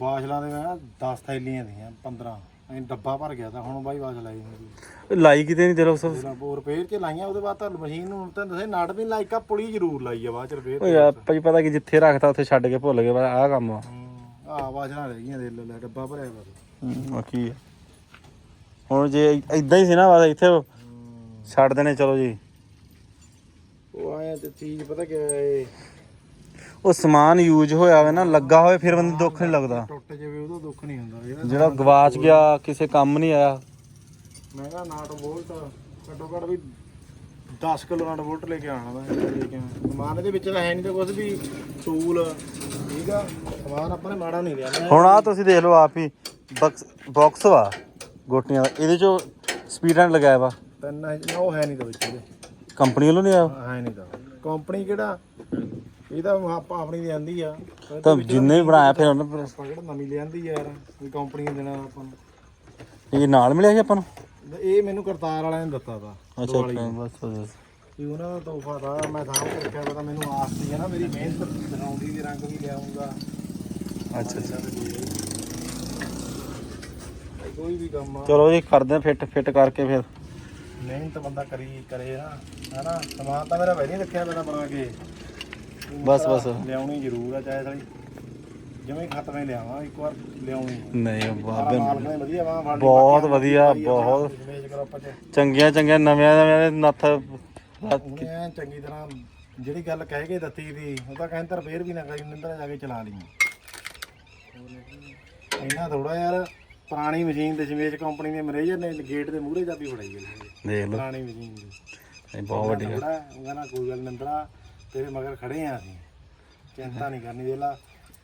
ਬਾਸ਼ਲਾਂ ਦੇ ਮੈਂ 10 ਥੈਲੀਆਂ ਦੀਆਂ 15 ਐਂ ਡੱਬਾ ਭਰ ਗਿਆ ਤਾਂ ਹੁਣ ਬਾਈ ਬਾਸ਼ ਲਾਈ ਨਹੀਂ ਲਾਈ ਕਿਤੇ ਨਹੀਂ ਦੇ ਸਭ? ਜਿਹੜਾ ਰਿਪੇਅਰ ਚ ਲਾਈਆਂ ਉਹਦੇ ਬਾਅਦ ਤਾਂ ਮਸ਼ੀਨ ਨੂੰ ਤਾਂ ਦੱਸੇ ਨਟ ਵੀ ਲਾਈਕ ਆ ਪੁਲੀ ਜ਼ਰੂਰ ਲਾਈ ਆ ਬਾਅਦ ਚ ਰਿਪੇਅਰ ਓਏ ਆਪਾਂ ਹੀ ਪਤਾ ਕਿ ਜਿੱਥੇ ਰੱਖਤਾ ਉੱਥੇ ਛੱਡ ਕੇ ਭੁੱਲ ਗਏ ਬਸ ਆਹ ਕੰਮ ਆ। ਆ ਬਾਸ਼ਲਾਂ ਰਹਿ ਗਈਆਂ ਦੇ ਲੈ ਡੱਬਾ ਭਰਿਆ ਬਸ ਆ ਕੀ ਆ? ਹੁਣ ਜੇ ਇਦਾਂ ਹੀ ਸੀ ਨਾ ਬਸ ਇੱਥੇ ਛੱਡ ਦੇਣੇ ਚਲੋ ਜੀ। ਉਹ ਆਇਆ ਤੇ ਚੀਜ਼ ਪਤਾ ਕਿ ਇਹ ਉਹ ਸਮਾਨ ਯੂਜ਼ ਹੋਇਆ ਹੋਵੇ ਨਾ ਲੱਗਾ ਹੋਵੇ ਫਿਰ ਬੰਦੇ ਦੁੱਖ ਨਹੀਂ ਲੱਗਦਾ। ਟੁੱਟ ਜਾਵੇ ਉਹਦਾ ਦੁੱਖ ਨਹੀਂ ਹੁੰਦਾ। ਜਿਹੜਾ ਜਿਹੜਾ ਗਵਾਚ ਗਿਆ ਕਿਸੇ ਕੰਮ ਨਹੀਂ ਆਇਆ। ਮੈਂ ਕਿਹਾ ਨਾਟ ਵੋਲਟ ਘੱਟੋ ਘੱਟ ਵੀ 10 ਕਿਲੋ ਨਾਟ ਵੋਲਟ ਲੈ ਕੇ ਆਣਾ ਦਾ ਲੈ ਕੇ ਆਉਣਾ। ਸਮਾਨ ਇਹਦੇ ਵਿੱਚ ਤਾਂ ਹੈ ਨਹੀਂ ਤੇ ਕੁਝ ਵੀ ਟੂਲ ਠੀਕ ਆ। ਸਮਾਨ ਆਪਾਂ ਨੇ ਮਾੜਾ ਨਹੀਂ ਲਿਆ। ਮੈਂ ਹੁਣ ਆ ਤੁਸੀਂ ਦੇਖ ਲਓ ਆਪ ਹੀ ਬਕਸ ਵਾ ਗੋਟੀਆਂ ਦਾ। ਇਹਦੇ ਚੋਂ ਸਪੀਡ ਐਂਡ ਲਗਾਇਆ ਵਾ। ਤਿੰਨ ਹੈ- ਨਾ ਉਹ ਹੈ ਨਹੀਂ ਤਾਂ ਵਿੱਚ ਇਹਦੇ। ਕੰਪਨੀ ਵੱਲੋਂ ਨਹੀਂ ਆਇਆ? ਹੈ ਨਹੀਂ ਤਾਂ। ਕੰਪਨੀ ਕਿਹੜਾ? ਇਹ ਤਾਂ ਆਪਾਂ ਆਪਣੀ ਲਿਆਂਦੀ ਆ। ਤਾਂ ਜਿੰਨੇ ਵੀ ਬਣਾਇਆ ਫਿਰ ਉਹਨਾਂ ਪਰ ਆਪਾਂ ਕਿਹੜਾ ਨਵੀਂ ਲਿਆਂਦੀ ਆ ਯਾਰ ਕੋਈ ਕੰਪਨੀ ਨੇ ਦੇਣਾ ਆਪਾਂ ਨੂੰ। ਇਹ ਨਾਲ ਮਿਲਿਆ ਸੀ ਆਪਾਂ ਨੂੰ? ਇਹ ਮੈਨੂੰ ਕਰਤਾਰ ਵਾਲਿਆਂ ਨੇ ਦਿੱਤਾ ਤਾ ਅੱਛਾ ਬਸ ਬਸ ਇਹ ਉਹਨਾਂ ਦਾ ਤੋਹਫਾ ਤਾ ਮੈਂ ਸਾਂਭ ਕੇ ਰੱਖਿਆ ਪਤਾ ਮੈਨੂੰ ਆਸ ਸੀ ਨਾ ਮੇਰੀ ਮਿਹਨਤ ਦਿਖਾਉਂਦੀ ਦੀ ਰੰਗ ਵੀ ਲਿਆਉਂਗਾ। ਅੱਛਾ ਅੱਛਾ। ਕੋਈ ਵੀ ਕੰਮ ਆ। ਚਲੋ ਜੀ ਕਰਦੇ ਆ ਫਿੱਟ ਫਿੱਟ ਕਰਕੇ ਫਿਰ। ਮਿਹਨਤ ਬੰਦਾ ਕਰੀ ਕਰੇ ਨਾ ਹੈਨਾ। ਸਮਾਨ ਤਾਂ ਮੇਰਾ ਹੀ ਰੱਖਿਆ ਮੇਰਾ ਬਣਾ ਕੇ। ਬਸ ਬਸ। ਲਿਆਉਣੀ ਜ਼ਰੂਰ ਆ ਚਾਹੇ ਸਾਲੀ। ਜਿਵੇਂ ਖਤਮੇ ਲਿਆਵਾਂ ਇੱਕ ਵਾਰ ਲਿਆਉਣੀ। ਨਹੀਂ ਮਾਲਕ ਬਾਬੇ। ਨੇ ਵਧੀਆ ਬਾਹ ਫੜ ਲਈ ਬਹੁਤ ਵਧੀਆ, ਬਹੁਤ। ਚੰਗੀਆਂ ਚੰਗੀਆਂ ਨਵਿਆਂ ਨਵਿਆਂ ਨੱਥ। ਉਹਨੇ ਚੰਗੀ ਤਰ੍ਹਾਂ ਜਿਹੜੀ ਗੱਲ ਕਹਿ ਕੇ ਦਿੱਤੀ ਦੀ ਉਹ ਤਾਂ ਕਹਿੰਦਾ ਰਿਪੇਅਰ ਵੀ ਨਾ ਕਰੀ ਨਿੰਦਰ ਜਾ ਕੇ ਚਲਾ ਲਈ ਇਹਨਾਂ ਥੋੜਾ ਯਾਰ ਪੁਰਾਣੀ ਮਸ਼ੀਨ ਤੇ ਜਿਵੇਂ ਕੰਪਨੀ ਦੇ ਮੈਨੇਜਰ ਨੇ ਗੇਟ ਦੇ ਮੂਹਰੇ ਚਾਬੀ ਫੜਾਈ ਗਈ ਦੇਖ ਲਓ। ਪੁਰਾਣੀ ਮਸ਼ੀਨ ਦੀ। ਬਹੁਤ ਵੱਡੀ ਗੱਲ ਉਹ ਕਹਿੰਦਾ ਕੋਈ ਗੱਲ ਨਿੰਦਰਾ। ਤੇਰੇ ਮਗਰ ਖੜੇ ਆ ਅਸੀਂ। ਚਿੰਤਾ ਨਹੀਂ ਕਰਨੀ ਵੇਲਾ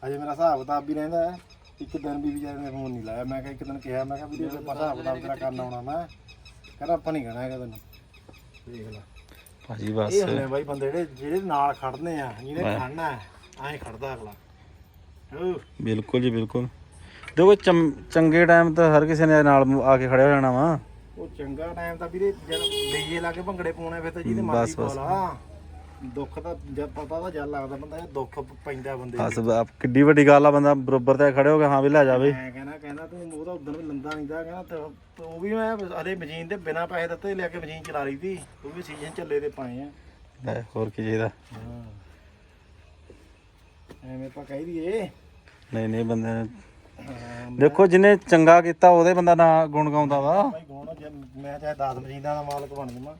ਅਜੇ ਮੇਰਾ ਹਿਸਾਬ ਕਿਤਾਬ ਵੀ ਰਹਿੰਦਾ ਹੈ। ਇੱਕ ਦਿਨ ਵੀ ਵਿਚਾਰੇ ਨੇ ਫੋਨ ਨਹੀਂ ਲਾਇਆ। ਮੈਂ ਕਿਹਾ ਇੱਕ ਦਿਨ ਕਿਹਾ ਮੈਂ ਕਿਹਾ ਵੀਰੇ ਤੇ ਹਿਸਾਬ ਕਿਤਾਬ ਤੇਰਾ ਕਰਨ ਆਉਣਾ ਮੈਂ। ਕਹਿੰਦਾ ਆਪਾਂ ਨਹੀਂ ਕਹਿਣਾ ਹੈਗਾ ਤੈਨੂੰ। ਦੇਖ ਲੈ। ਭਾਜੀ ਬਸ। ਇਹ ਹੁੰਦੇ ਬਾਈ ਬੰਦੇ ਜਿਹੜੇ ਜਿਹੜੇ ਨਾਲ ਖੜਨੇ ਆ ਜਿਹਨੇ ਖੜਨਾ ਐਂ ਖੜਦਾ ਅਗਲਾ। ਬਿਲਕੁਲ ਜੀ ਬਿਲਕੁਲ। ਦੇਖੋ ਚੰਗੇ ਟਾਈਮ ਤਾਂ ਹਰ ਕਿਸੇ ਨੇ ਨਾਲ ਆ ਕੇ ਖੜਿਆ ਹੋ ਜਾਣਾ ਵਾ। ਉਹ ਚੰਗਾ ਟਾਈਮ ਤਾਂ ਵੀਰੇ ਜਦ ਡੀਜੇ ਲਾ ਕੇ ਭੰਗੜੇ ਪਾਉਣੇ ਫਿਰ ਤਾਂ ਜਿਹਦੇ ਮਰਜ਼ੀ ਬਸ। ਪਾਲਾ ਦੁੱਖ ਤਾਂ ਜਦ ਪਤਾ ਤਾਂ ਜਦ ਲੱਗਦਾ ਬੰਦਾ ਇਹ ਦੁੱਖ ਪੈਂਦਾ ਬੰਦੇ ਨੂੰ ਬਸ ਆਪ ਕਿੱਡੀ ਵੱਡੀ ਗੱਲ ਆ ਬੰਦਾ ਬਰੋਬਰ ਤੇ ਖੜੇ ਹੋ ਕੇ ਹਾਂ ਵੀ ਲੈ ਜਾਵੇ ਮੈਂ ਕਹਿੰਦਾ ਕਹਿੰਦਾ ਤੂੰ ਉਹਦਾ ਉਦੋਂ ਵੀ ਲੰਦਾ ਨਹੀਂ ਦਾ ਕਹਿੰਦਾ ਤੇ ਤੇ ਉਹ ਵੀ ਮੈਂ ਅਰੇ ਮਸ਼ੀਨ ਤੇ ਬਿਨਾ ਪੈਸੇ ਦਿੱਤੇ ਲੈ ਕੇ ਮਸ਼ੀਨ ਚਲਾ ਰਹੀ ਸੀ ਉਹ ਵੀ ਸੀਜ਼ਨ ਚੱਲੇ ਤੇ ਪਾਏ ਆ। ਲੈ ਹੋਰ ਕੀ ਚਾਹੀਦਾ? ਹਾਂ। ਐਵੇਂ ਆਪਾਂ ਕਹਿ ਦਈਏ। ਨਹੀਂ ਨਹੀਂ ਬੰਦੇ ਨੇ ਹਾਂ, ਦੇਖੋ ਜਿਹਨੇ ਚੰਗਾ ਕੀਤਾ ਉਹਦੇ ਬੰਦਾ ਨਾ ਗੁਣ ਗਾਉਂਦਾ ਵਾ। ਭਾਈ ਗੁਣ ਜੇ ਮੈਂ ਚਾਹੇ 10 ਮਸ਼ੀਨਾਂ ਦਾ ਮਾਲਕ ਬਣ ਜਾਵਾਂ।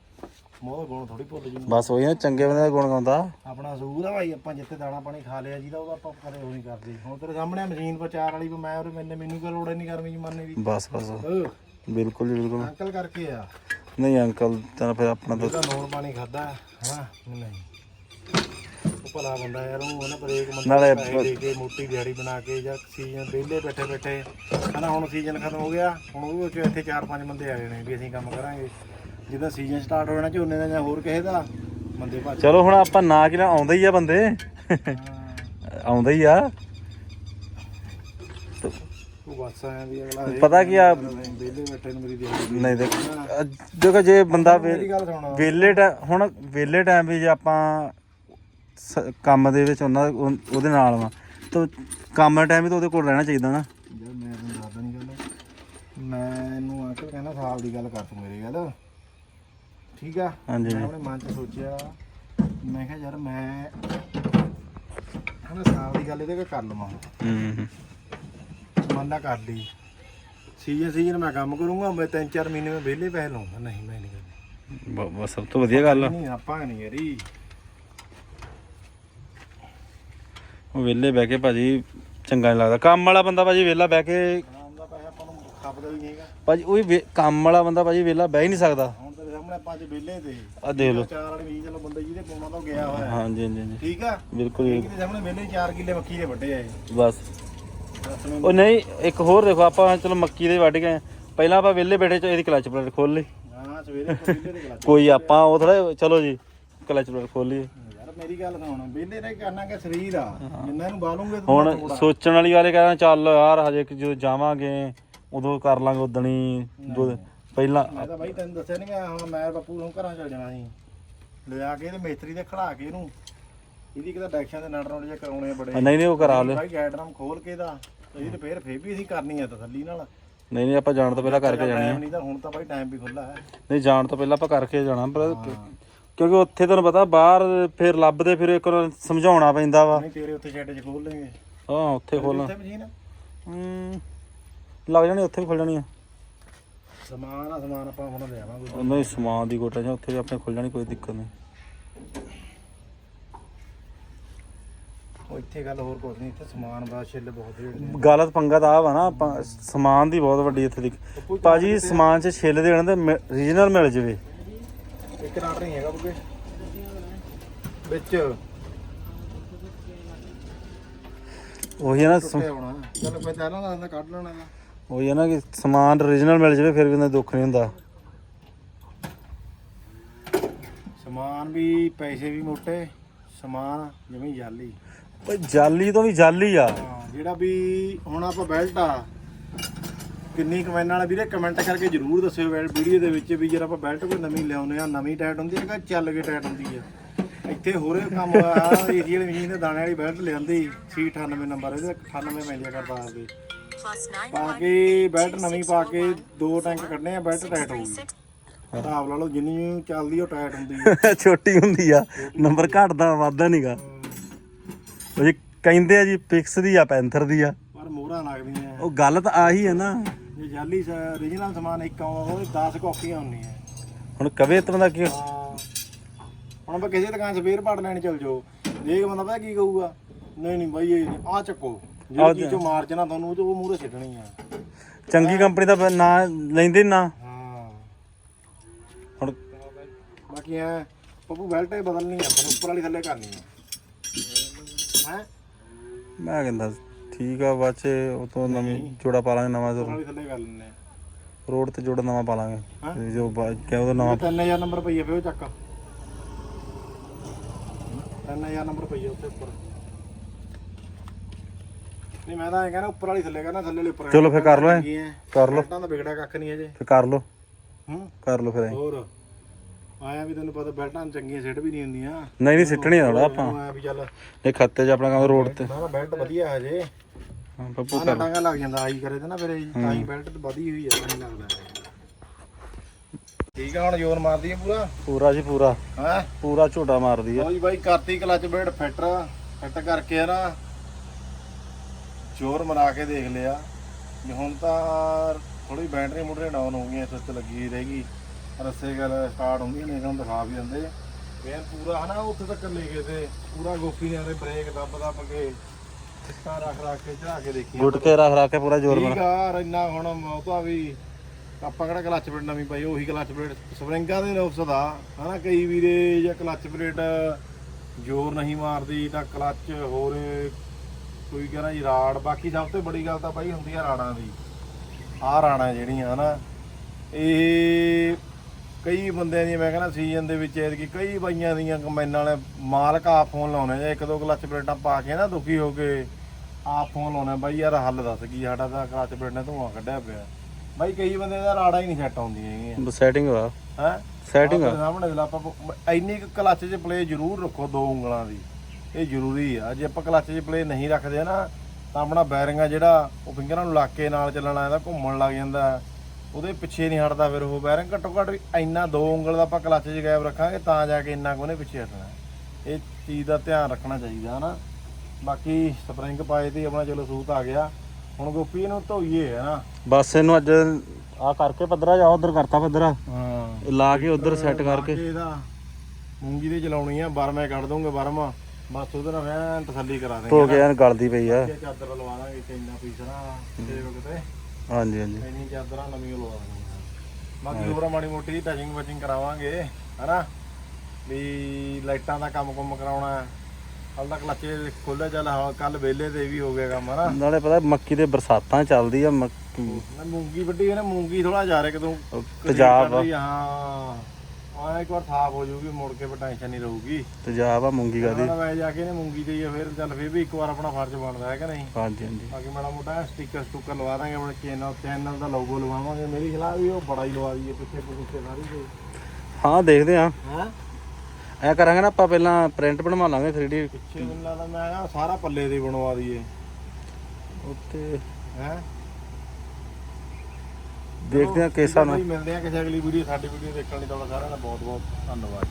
ਮੋਹ ਗੁਣ ਥੋੜੀ ਭੁੱਲ ਜੂ ਬਸ ਉਹੀ ਨਾ ਚੰਗੇ ਬੰਦੇ ਦਾ ਗੁਣ ਗਾਉਂਦਾ। ਆਪਣਾ ਅਸੂਲ ਆ ਭਾਈ ਆਪਾਂ ਜਿੱਥੇ ਦਾਣਾ ਪਾਣੀ ਖਾ ਲਿਆ ਜਿਹਦਾ ਉਹਦਾ ਆਪਾਂ ਕਦੇ ਉਹ ਨਹੀਂ ਕਰਦੇ। ਹੁਣ ਤੇਰੇ ਸਾਹਮਣੇ ਮਸ਼ੀਨ ਪਰ ਚਾਰ ਵਾਲੀ ਮੈਂ ਉਹ ਮੈਨੇ ਮੈਨੂੰ ਕੋਈ ਲੋੜ ਨਹੀਂ ਗਰਮੀ ਜਮਾਨੇ ਦੀ? ਬਸ ਬਸ। ਬਿਲਕੁਲ ਜੀ ਬਿਲਕੁਲ। ਅੰਕਲ ਕਰਕੇ ਆ। ਨਹੀਂ ਅੰਕਲ ਤਾਂ ਫਿਰ ਆਪਣਾ ਤਾਂ ਉਹਦਾ ਨੂਣ ਪਾਣੀ ਖਾਦਾ ਹਾਂ? ਨਹੀਂ। ਉਹ ਭਲਾ ਬੰਦਾ ਯਾਰ ਉਹ ਉਹਨੇ ਬ੍ਰੇਕ ਮੰਨ ਨਾਲੇ ਪੈਸੇ ਦੇ ਕੇ ਮੋਟੀ ਦਿਹਾੜੀ ਬਣਾ ਕੇ ਜਾਂ ਸੀਜ਼ਨ ਵਿਹਲੇ ਬੈਠੇ ਬੈਠੇ। ਹਨਾ ਹੁਣ ਸੀਜ਼ਨ ਖਤਮ ਹੋ ਗਿਆ ਹੁਣ ਉਹ ਚ ਇੱਥੇ ਚਾਰ ਪੰਜ ਬੰਦੇ ਆ ਜਾਣੇ ਵੀ ਅਸੀਂ ਕੰਮ ਕਰਾਂਗੇ। ਜਿੱਦਾਂ ਸੀਜ਼ਨ ਸਟਾਰਟ ਹੋ ਜਾਣਾ ਝੋਨੇ ਦਾ ਜਾਂ ਹੋਰ ਕਿਸੇ ਦਾ ਬੰਦੇ ਭੱਜ ਚਲੋ ਹੁਣ ਆਪਾਂ ਨਾ ਕਿ ਨਾ ਆਉਂਦਾ ਹੀ ਆ ਬੰਦੇ। ਆਉਂਦਾ ਹੀ ਆ। ਤੂੰ ਬਸ ਆਇਆ ਵੀ ਅਗਲਾ ਇਹ ਪਤਾ ਕੀ ਆ? ਵਿਹਲੇ ਬੈਠੇ ਨੂੰ ਮੇਰੀ ਦਿਹਾੜੀ ਨਹੀਂ ਦੇਖ ਦੇਖੋ ਜੇ ਬੰਦਾ ਮੇਰੀ ਗੱਲ ਸੁਣ। ਹੁਣ ਵੇਲੇ ਟਾਈਮ ਵੀ ਜੇ ਆਪਾਂ ਕੰਮ ਦੇ ਵਿੱਚ ਉਹਨਾਂ ਉਹ- ਉਹਦੇ ਨਾਲ ਵਾ ਤਾਂ ਕੰਮ ਦੇ ਟਾਈਮ ਵੀ ਤਾਂ ਉਹਦੇ ਕੋਲ ਰਹਿਣਾ ਚਾਹੀਦਾ ਨਾ। ਮੈਂ ਤੈਨੂੰ ਦੱਸਦਾ ਨਹੀਂ ਗੱਲ। ਮੈਨੂੰ ਅੰਕਲ ਕਹਿੰਦਾ ਸਾਲ ਦੀ ਗੱਲ ਕਰ ਤੂੰ ਮੇਰੀ ਗੱਲ। ਠੀਕ ਆ? ਹਾਂਜੀ। ਮੈਂ ਆਪਣੇ ਮਨ 'ਚ ਸੋਚਿਆ ਮੈਂ ਕਿਹਾ ਯਾਰ ਮੈਂ ਹਨਾ ਸਾਲ ਦੀ ਗੱਲ ਇਹਦੇ ਕੋਲ ਕਰ ਲਵਾਂ। ਹੂੰ ਮਨ ਕਰ ਲਈ। ਸੀਜ਼ਨ ਸੀਜ਼ਨ ਮੈਂ ਕੰਮ ਕਰੂੰਗਾ ਮੈਂ ਤਿੰਨ ਚਾਰ ਮਹੀਨੇ ਮੈਂ ਵਿਹਲੇ ਪੈਸੇ ਲਾਉਂਗਾ ਨਹੀਂ ਮੈਂ ਨਹੀਂ ਕਰਨੀ ਬ- ਬਸ ਸਭ ਤੋਂ ਵਧੀਆ ਗੱਲ ਆ। ਨਹੀਂ ਆਪਾਂ ਨਹੀਂ ਯਾਰੀ। ਉਹ ਵਿਹਲੇ ਬਹਿ ਕੇ ਭਾਜੀ ਚੰਗਾ ਨਹੀਂ ਲੱਗਦਾ। ਕੰਮ ਵਾਲਾ ਬੰਦਾ ਭਾਜੀ ਵਿਹਲਾ ਬਹਿ ਕੇ ਆਮ ਦਾ ਪੈਸਾ ਆਪਾਂ ਨੂੰ ਖਪਦਾ ਵੀ ਨਹੀਂਗਾ ਭਾਜੀ ਉਹ ਵੀ ਕੰਮ ਵਾਲਾ ਬੰਦਾ ਭਾਜੀ ਵਿਹਲਾ ਬਹਿ ਹੀ ਨਹੀਂ ਸਕਦਾ। ਸਾਹਮਣੇ ਪੰਜ ਵਿਹਲੇ ਤੇ। ਆ ਦੇਖ ਲਓ। ਚਾਰ ਵਾਲੀ ਵੀ ਚਲੋ ਬੰਦਾ ਜਿਹਦੇ ਪਾਉਣਾ ਤਾਂ ਉਹ ਗਿਆ ਹੋਇਆ। ਹਾਂਜੀ ਹਾਂਜੀ ਹਾਂਜੀ। ਠੀਕ ਆ? ਬਿਲਕੁਲ। ਜੀ, ਇਹਦੇ ਸਾਹਮਣੇ ਵਿਹਲੇ 4 ਕਿੱਲੇ ਮੱਕੀ ਦੇ ਵੱਡੇ ਆਏ ਬਸ। ਦੱਸ ਮੈਨੂੰ। ਉਹ ਨਹੀਂ ਇੱਕ ਹੋਰ ਦੇਖੋ ਆਪਾਂ ਚਲੋ ਮੱਕੀ ਦੇ ਵੱਢ ਗਏ ਪਹਿਲਾਂ ਆਪਾਂ ਵਿਹਲੇ ਬੈਠੇ ਚ ਇਹਦੀ ਕਲਚ ਪਲੇਟ ਖੋਲ ਲਈ। ਹਾਂ ਸਵੇਰੇ ਤੋਂ ਵਿਹਲੇ ਦੇ ਗਲਾ ਕੋਈ ਆਪਾਂ ਉਹ ਥੋੜਾ ਚਲੋ ਜੀ ਕਲਚ ਪਲੇਟ ਖੋਲ ਲਈਏ। ਯਾਰ ਮੇਰੀ ਗੱਲ ਸੁਣ ਵਿਹਲੇ ਰਹਿ ਕਰਨਾ ਕਿ ਸਰੀਰ ਆ? ਜਿੰਨਾ ਨੂੰ ਬਾਲੂਗੇ ਹੁਣ ਸੋਚਣ ਵਾਲੀ ਵਾਲੇ ਕਹਿੰਦਾ ਚੱਲ ਯਾਰ ਹਜੇ ਕਿ ਜਦੋਂ ਜਾਵਾਂਗੇ ਉਦੋਂ ਕਰ ਲਾਂਗੇ ਉਦਣੀ ਪਹਿਲਾਂ ਮੈਂ ਤਾਂ ਬਾਈ ਤੈਨੂੰ ਦੱਸਿਆ ਨਹੀਂ ਕਿ ਹੁਣ ਮੈਂ ਬਾਪੂ ਨੂੰ ਘਰਾਂ ਚਲ ਜਾਣਾ ਸੀ। ਲਿਆ ਕੇ ਤੇ ਮਿਸਤਰੀ ਦੇ ਖੜਾ ਕੇ ਇਹਨੂੰ। ਇਹਦੀ ਕਿਤਾ ਡੈਕਸ਼ਨ ਦੇ ਨਟ ਨੋਟ ਜੇ ਕਰਾਉਣੇ ਆ ਬੜੇ। ਨਹੀਂ ਨਹੀਂ ਉਹ ਕਰਾ ਲੈ ਬਾਈ ਗੈਡਰਮ ਖੋਲ ਕੇ ਦਾ ਇਹਦੀ ਰਿਪੇਅਰ ਫੇਰ ਵੀ ਅਸੀਂ ਕਰਨੀ ਆ ਤਸੱਲੀ ਨਾਲ। ਨਹੀਂ ਨਹੀਂ ਆਪਾਂ ਜਾਣ ਤੋਂ ਪਹਿਲਾਂ ਕਰਕੇ ਜਾਣੀ ਆ। ਨਹੀਂ ਤਾਂ ਹੁਣ ਤਾਂ ਬਾਈ ਟਾਈਮ ਵੀ ਖੁੱਲਾ ਹੈ। ਨਹੀਂ ਜਾਣ ਤੋਂ ਪਹਿਲਾਂ ਆਪਾਂ ਕਰਕੇ ਜਾਣਾ ਪਰ ਕਿਉਂਕਿ ਉੱਥੇ ਤੁਹਾਨੂੰ ਪਤਾ ਬਾਹਰ ਫਿਰ ਲੱਭਦੇ ਫਿਰ ਇੱਕ ਵਾਰ ਸਮਝਾਉਣਾ ਪੈਂਦਾ ਵਾ। ਨਹੀਂ ਤੇਰੇ ਉੱਥੇ ਸ਼ੈੱਡ 'ਚ ਖੋਲ ਲੈਂਗੇ ਹਾਂ ਉੱਥੇ ਖੋਲਣਾ ਹੂੰ ਲੱਗ ਜਾਣੀ ਉੱਥੇ ਵੀ ਖੁੱਲ ਜਾਣੀ ਆ। ਸਮਾਨ ਆ ਸਮਾਨ ਆਪਾਂ ਹੁਣ ਲੈ ਆਵਾਂਗੇ ਨਹੀਂ ਸਮਾਨ ਦੀ ਕੋਟਾ ਜਾਂ ਉੱਥੇ ਵੀ ਆਪਣੇ ਖੁੱਲ ਜਾਣੀ ਕੋਈ ਦਿੱਕਤ ਨਹੀਂ। ਉਹ ਇੱਥੇ ਗੱਲ ਹੋਰ ਕੁਝ ਨਹੀਂ ਇੱਥੇ ਸਮਾਨ ਦਾ ਛਿੱਲ ਬਹੁਤ ਰੇੜਦੇ ਗਲਤ ਪੰਗਾ ਤਾਂ ਆ ਵਾ ਨਾ ਆਪਾਂ ਸਮਾਨ ਦੀ ਬਹੁਤ ਵੱਡੀ ਇੱਥੇ ਦੀ ਭਾਜੀ ਸਮਾਨ 'ਚ ਛਿੱਲ ਦੇਣ ਤੇ ਰੀਜਨਲ ਮਿਲ ਜਵੇ। ਇੱਕ ਨਾਟ ਨਹੀਂ ਹੈਗਾ ਬੁੱਗੇ ਵਿੱਚ। ਉਹੀ ਹੈ ਨਾ ਸਮ- ਟੁੱਟਿਆ ਹੋਣਾ। ਚਲ ਮੈਂ ਪਹਿਲਾਂ ਦਾ ਆਂਦਾ ਕੱਢ ਲੈਣਾ ਇਹਦਾ। ਉਹੀ ਹੈ ਨਾ ਕਿ ਸਮਾਨ ਰੀਜਨਲ ਮਿਲ ਜਵੇ ਫਿਰ ਵੀ ਉਹਨਾਂ ਦੁੱਖ ਨਹੀਂ ਹੁੰਦਾ। ਸਮਾਨ ਵੀ ਪੈਸੇ ਵੀ ਮੋਟੇ ਸਮਾਨ ਜਿਵੇਂ ਜਾਲੀ। ਓਏ ਜਾਲੀ ਤੋਂ ਵੀ ਜਾਲੀ ਆ। ਹਾਂ ਜਿਹੜਾ ਵੀ ਹੁਣ ਆਪਾਂ ਬੈਲਟ ਆ ਕਿੰਨੀ ਕਮੈਨ ਵਾਲਾ ਵੀਰੇ ਕਮੈਂਟ ਕਰਕੇ ਜਰੂਰ ਦੱਸਿਓ ਵੀਡੀਓ ਦੇ ਵਿੱਚ ਵੀ ਜਿਹੜਾ ਆਪਾਂ ਬੈਲਟ ਕੋਈ ਨਵੀਂ ਲਿਆਉਂਦੇ ਆ ਨਵੀਂ ਟਾਈਟ ਹੁੰਦੀ ਹੈ ਕਿ ਚੱਲ ਕੇ ਟਾਈਟ ਹੁੰਦੀ ਆ। ਇੱਥੇ ਹੋਰੇ ਕੰਮ ਆ ਏਰੀਅਲ ਮਸ਼ੀਨ ਦੇ ਦਾਣੇ ਵਾਲੀ ਬੈਲਟ ਲਿਆਂਦੀ ਸੀ 98 ਨੰਬਰ ਇਹਦੇ 98 ਪੈਂਦਾ ਕਰਦਾ ਆ ਕੇ। ਪਾ ਕੇ ਬੈਲਟ ਨਵੀਂ ਪਾ ਕੇ ਦੋ ਟੈਂਕ ਕੱਢਨੇ ਆ ਬੈਲਟ ਟਾਈਟ ਹੋ ਗਈ ਹਿਸਾਬ ਲਾ ਲਓ ਜਿੰਨੀ ਚੱਲਦੀ ਉਹ [laughs] ਟਾਈਟ ਹੁੰਦੀ ਆ। ਛੋਟੀ ਹੁੰਦੀ ਆ ਨੰਬਰ ਘਟਦਾ ਵਾਧਾ ਨਹੀਂਗਾ ਉਹ ਜੀ ਕਹਿੰਦੇ ਆ ਜੀ ਪਿਕਸ ਦੀ ਆ ਪੈਂਥਰ ਦੀ ਆ। ਪਰ ਮੋਹਰਾਂ ਲੱਗਦੀਆਂ। ਉਹ ਗੱਲ ਤਾਂ ਆਹੀ ਹੈ ਨਾ। ਜੇ ਜਾਲੀ ਓਰੀਜਨਲ ਸਮਾਨ ਇੱਕ ਆਉਂਦਾ ਉਹ 10 ਕਾਪੀਆਂ ਹੁੰਦੀਆਂ। ਹੁਣ ਕਵੇ ਤਾਂ ਬੰਦਾ ਕੀ ਹਾਂ। ਹੁਣ ਆਪਾਂ ਕਿਸੇ ਦੁਕਾਨ 'ਚ ਫੇਰ ਪਾੜ ਲੈਣ ਚੱਲ ਜਾਓ। ਦੇਖ ਬੰਦਾ ਪਤਾ ਕੀ ਕਹੂਗਾ? ਨਹੀਂ ਨਹੀਂ ਬਾਈ ਇਹ ਆ ਚੱਕੋ। ਜਿਹੜੀ ਚੀਜ਼ ਚੋਂ ਮਾਰਚ ਨਾ ਤੁਹਾਨੂੰ ਉਹ 'ਚ ਉਹ ਮੂਹਰੇ ਆ। ਚੰਗੀ ਕੰਪਨੀ ਦਾ ਨਾਂ ਲੈਂਦੇ ਨੀ। ਹਾਂ। ਹੁਣ ਬਾਕੀ ਐ ਪੱਪੂ ਬੈਲਟ ਹੀ ਬਦਲਣੀ ਆ ਪਰ ਉੱਪਰ ਵਾਲੀ ਥੱਲੇ ਕਰਨੀ ਆ। ਹੈ? ਮੈਂ ਕਹਿੰਦਾ ਠੀਕ ਆ ਬਾਚੇ ਉਹ ਤੋਂ ਨਵੀਂ ਜੋੜਾ ਪਾ ਲਾਂਗੇ ਨਵਾਂ ਉੱਪਰ ਵਾਲੀ ਥੱਲੇ ਕਰ ਲੈਣੇ ਰੋਡ ਤੇ ਜੋੜਾ ਨਵਾਂ ਪਾ ਲਾਂਗੇ। ਹਾਂ। ਤੇ ਜੋ ਕਿਆ ਉਹਦਾ ਨਵਾਂ 3000 ਨੰਬਰ ਪਈ ਆ ਫੇ ਉਹ ਚੱਕ। 3000 ਨੰਬਰ ਪਈ ਆ ਉੱਥੇ ਉੱਪਰ। ਨਹੀਂ ਮੈਂ ਤਾਂ ਐ ਕਹਿੰਦਾ ਉੱਪਰ ਵਾਲੀ ਥੱਲੇ ਕਰਨਾ ਥੱਲੇ ਵਾਲੀ ਉੱਪਰ ਚਲੋ ਫਿਰ ਕਰ ਲਓ ਇਹ। ਐ। ਕਰ ਲਓ। ਦਾ ਵਿਗੜਿਆ ਕੱਖ ਨਹੀਂ ਅਜੇ। ਫਿਰ ਕਰ ਲਓ। ਹੂੰ? ਕਰ ਲਓ ਫਿਰ ਐਂ। ਹੋਰ? ਆਇਆ ਵੀ ਤੈਨੂੰ ਪਤਾ ਬੈਲਟਾਂ ਚੰਗੀਆਂ ਸਿੱਟ ਵੀ ਨਹੀਂ ਹੁੰਦੀਆਂ। ਨਹੀਂ ਨਹੀਂ ਸਿੱਟਣੀ ਥੋੜਾ ਆਪਾਂ। ਆਇਆ ਵੀ ਚੱਲ। ਇਹ ਖੱਤੇ 'ਚ ਆਪਣਾ ਕੰਮ ਰੋਡ ਤੇ। ਨਾ ਨਾ ਬੈਲਟ ਵਧੀਆ ਹੈ ਹਜੇ। ਹਾਂ ਪੱਪੂ ਆਹ ਟਾਂਗਾ ਲੱਗ ਜਾਂਦਾ ਆਈ ਕਰੇ ਤੇ ਨਾ ਫਿਰ ਇਹ ਤਾਂ ਹੀ ਬੈਲਟ ਤੇ ਵਧੀ ਹੋਈ ਹੈ ਨਹੀਂ ਲੱਗਦਾ ਠੀਕ ਆ ਹੁਣ ਜ਼ੋਰ ਮਾਰਦੀ ਹੈ ਪੂਰਾ? ਪੂਰਾ ਜੀ ਪੂਰਾ। ਹੈ? ਪੂਰਾ ਝੋਟਾ ਮਾਰਦੀ ਆ। ਲਓ ਜੀ ਬਾਈ ਕਰਤੀ ਕਲਚ ਬੇੜ ਫਿੱਟ। ਫਿੱਟ ਕਰਕੇ ਆ ਨਾ ਜ਼ੋਰ ਮਰਾ ਕੇ ਦੇਖ ਲਿਆ ਵੀ ਹੁਣ ਤਾਂ ਥੋੜੀ ਬੈਟਰੀ ਮੁੱਢੇ ਡਾਊਨ ਹੋ ਗਈਆਂ ਸੁੱਚ ਲੱਗੀ ਰਹਿ ਗਈ। ਰਸੇ ਗੱਲ ਸਟਾਰਟ ਹੁੰਦੀਆਂ ਨੇ ਤੁਹਾਨੂੰ ਦਿਖਾ ਵੀ ਦਿੰਦੇ। ਫੇਰ ਪੂਰਾ ਹਨਾ ਉੱਥੇ ਤੱਕ ਲੈ ਗਏ ਤੇ ਪੂਰਾ ਗੋਪੀ ਨੇ ਉਹਦੇ ਬ੍ਰੇਕ ਦੱਬ ਦੱਬ ਕੇ ਸਿੱਟਾ ਰੱਖ ਰੱਖ ਕੇ ਚੜਾ ਕੇ ਦੇਖੀ। ਗੁੱਟ ਕੇ ਰੱਖ ਰੱਖ ਕੇ ਪੂਰਾ ਜ਼ੋਰ ਠੀਕ ਮਾਰ ਆ ਇੰਨਾ ਹੁਣ ਉਹ ਤਾਂ ਵੀ ਆਪਾਂ ਕਿਹੜਾ ਕਲੱਚ ਪਲੇਟ ਨਵੀਂ ਪਾਈ ਉਹੀ ਕਲੱਚ ਪਲੇਟ ਸਪਰਿੰਗਾਂ ਦੇ ਨੁਕਸ ਦਾ। ਹਨਾ ਕਈ ਵੀਰੇ ਜਾਂ ਕਲੱਚ ਪਲੇਟ ਜ਼ੋਰ ਨਹੀਂ ਮਾਰਦੀ ਤਾਂ ਕਲੱਚ ਹੋਰ ਕੋਈ ਕਹਿੰਦਾ ਜੀ ਰਾੜ ਬਾਕੀ ਸਭ ਤੋਂ ਬੜੀ ਗੱਲ ਤਾਂ ਬਾਈ ਹੁੰਦੀ ਆ ਰਾੜਾਂ ਦੀ। ਆਹ ਰਾੜਾਂ ਜਿਹੜੀਆਂ ਹਨਾ ਇਹ ਕਈ ਬੰਦਿਆਂ ਦੀ ਮੈਂ ਕਹਿੰਦਾ ਸੀਜ਼ਨ ਦੇ ਵਿੱਚ ਐਤਕੀ ਕਈ ਬਾਈਆਂ ਦੀਆਂ ਕਮੈਨਾਂ ਵਾਲੇ ਮਾਲਕ ਆ ਫੋਨ ਲਾਉਣੇ ਜਾਂ ਇੱਕ ਦੋ ਕਲੱਚ ਪਲੇਟਾਂ ਪਾ ਕੇ ਨਾ ਦੁਖੀ ਹੋ ਕੇ ਆਪ ਫੋਨ ਲਾਉਣਾ ਬਾਈ ਯਾਰ ਹੱਲ ਦੱਸ ਕੀ ਸਾਡਾ ਤਾਂ ਕਲੱਚ ਪਲੇਟ ਨੇ ਧੂਆਂ ਕੱਢਿਆ ਪਿਆ। ਬਾਈ ਕਈ ਬੰਦੇ ਦਾ ਰਾੜਾ ਹੀ ਨਹੀਂ ਸੈੱਟ ਆਉਂਦੀਆਂ ਹੈਗੀਆਂ। ਸੈਟਿੰਗ ਆ। ਹੈ? ਸੈਟਿੰਗ ਆ। ਸਾਹਮਣੇ ਦੇ ਆਪਾਂ ਇੰਨੀ ਕੁ ਕਲੱਚ 'ਚ ਪਲੇ ਜ਼ਰੂਰ ਰੱਖੋ ਦੋ ਉਂਗਲਾਂ ਦੀ। ਇਹ ਜ਼ਰੂਰੀ ਆ। ਜੇ ਆਪਾਂ ਕਲੱਚ 'ਚ ਪਲੇ ਨਹੀਂ ਰੱਖਦੇ ਨਾ ਤਾਂ ਆਪਣਾ ਬੈਰਿੰਗ ਆ ਜਿਹੜਾ ਉਹ ਫਿੰਗਰਾਂ ਨੂੰ ਲਾ ਕੇ ਨਾਲ ਚੱਲਣ ਆਇਆ ਘੁੰਮਣ ਲੱਗ ਜਾਂਦਾ। ਉਹਦੇ ਪਿੱਛੇ ਨਹੀਂ ਹਟਦਾ ਫਿਰ ਉਹ ਬੈਰਿੰਗ ਘੱਟੋ ਘੱਟ ਵੀ ਇੰਨਾ ਦੋ ਉਂਗਲ ਦਾ ਆਪਾਂ ਕਲੱਚ 'ਚ ਗੈਪ ਰੱਖਾਂਗੇ ਤਾਂ ਜਾ ਕੇ ਇੰਨਾ ਕੁ ਉਹਨੇ ਪਿੱਛੇ ਹਟਣਾ। ਇਹ ਚੀਜ਼ ਦਾ ਧਿਆਨ ਰੱਖਣਾ ਚਾਹੀਦਾ ਹਨਾ? ਬਾਕੀ ਸਪਰਿੰਗ ਪਾਏ ਤੇ ਆਪਣਾ ਚਲੋ ਸੂਤ ਆ ਗਿਆ। ਹੁਣ ਗੋਪੀ ਇਹਨੂੰ ਧੋਈਏ ਹੈ ਨਾ ਬਸ ਇਹਨੂੰ ਅੱਜ ਆ ਕਰਕੇ ਪੱਧਰਾ ਜਾ ਉਧਰ ਕਰਤਾ ਪੱਧਰਾ। ਹਾਂ। ਲਾ ਕੇ ਉਧਰ ਸੈੱਟ ਕਰਕੇ। ਇਹਦਾ ਮੂੰਗੀ ਦੇ ਚਲਾਉਣੀ ਆ ਬਰਮੇ ਕੱਢ ਦੂੰਗੇ ਬਰਮਾ ਬਸ ਉਹਦੇ ਨਾਲ ਐਨ ਤਸੱਲੀ ਕਰਾ ਦੇਂਗੇ ਧੋ ਕੇ ਐਨ ਗਲਦੀ ਪਈ ਆ। ਚਾਦਰ ਲਵਾ ਦਾਂਗੇ ਕਿੰਨਾ ਪੀਸਣਾ ਤੇ ਕਿਤੇ ਹਾਂਜੀ ਹਾਂਜੀ। ਇੰਨੀ ਚਾਦਰਾਂ ਨਵੀਆਂ ਲਵਾ ਦਾਂਗੇ ਬਾਕੀ ਹੋਰ ਮਾੜੀ ਮੋਟੀ ਟਚਿੰਗ ਵਚਿੰਗ ਕਰਾਵਾਂਗੇ ਹਨਾ? ਵੀ ਲਾਈਟਾਂ ਦਾ ਕੰਮ ਕੁੰਮ ਕਰਾਉਣਾ ਹਾਲ ਤੱਕ ਲੱਚੇ ਖੋਲਿਆ ਚੱਲ ਕੱਲ ਵੇਲੇ ਤੇ ਵੀ ਹੋ ਗਿਆ ਕੰਮ ਹਨਾ? ਨਾਲੇ ਪਤਾ ਮੱਕੀ ਦੇ ਬਰਸਾਤਾਂ ਚੱਲਦੀ ਆ ਮੱਕੀ ਨਾ ਮੂੰਗੀ ਵੱਡੀ ਹੈ ਨਾ ਮੂੰਗੀ ਥੋੜਾ ਜਾ ਰਿਹਾ ਕਿਦੋਂ ਤੇਜ਼ਾਬ ਆ। ਹਾਂ। ਆ ਇੱਕ ਵਾਰ ਸਾਫ਼ ਹੋ ਜਾਊਗੀ ਮੁੜ ਕੇ ਟੈਨਸ਼ਨ ਨਹੀਂ ਰਹੂਗੀ। ਤੇਜ਼ਾਬ ਆ ਮੂੰਗੀ ਕਾਦੀ ਉਹਨਾਂ ਵੈ ਜਾ ਕੇ ਨੇ ਮੂੰਗੀ ਦੇ ਹੀ ਫਿਰ ਚੱਲ ਫਿਰ ਵੀ ਇੱਕ ਵਾਰ ਆਪਣਾ ਫਰਜ਼ ਬਣਦਾ ਹੈ ਕਿ ਨਹੀਂ? ਹਾਂਜੀ ਹਾਂਜੀ। ਬਾਕੀ ਮਾੜਾ ਮੋਟਾ ਸਟicker ਸਟੁੱਕਰ ਲਵਾ ਦਾਂਗੇ ਆਪਣੇ ਚੈਨਲ ਚੈਨਲ ਦਾ ਲੋਗੋ ਲਵਾਵਾਂਗੇ। ਮੇਰੀ ਸਲਾਹ ਵੀ ਉਹ ਬੜਾ ਹੀ ਲਵਾ ਦਈਏ ਪਿੱਛੇ ਪੁੱਛੇ ਸਾਰੀ ਤੇ ਹਾਂ ਦੇਖਦੇ ਆ ਹਾਂ? ਐ ਕਰਾਂਗੇ ਨਾ ਆਪਾਂ ਪਹਿਲਾਂ ਪ੍ਰਿੰਟ ਬਣਵਾ ਲਾਂਗੇ 3D ਪਿੱਛੇ ਮੈਨੂੰ ਲੱਗਦਾ ਮੈਂ ਸਾਰਾ ਪੱਲੇ ਦੇ ਬਣਵਾ ਦਈਏ। ਉੱਤੇ ਹੈ? ਦੇਖਦੇ ਹਾਂ ਕਿਸ ਹਿਸਾਬ ਮਿਲਦੇ ਆ ਕਿਸੇ ਅਗਲੀ ਵੀਡੀਓ, ਸਾਡੀ ਵੀਡੀਓ ਦੇਖਣ ਲਈ ਤੁਹਾਡਾ ਸਾਰਿਆਂ ਦਾ ਬਹੁਤ ਬਹੁਤ ਧੰਨਵਾਦ।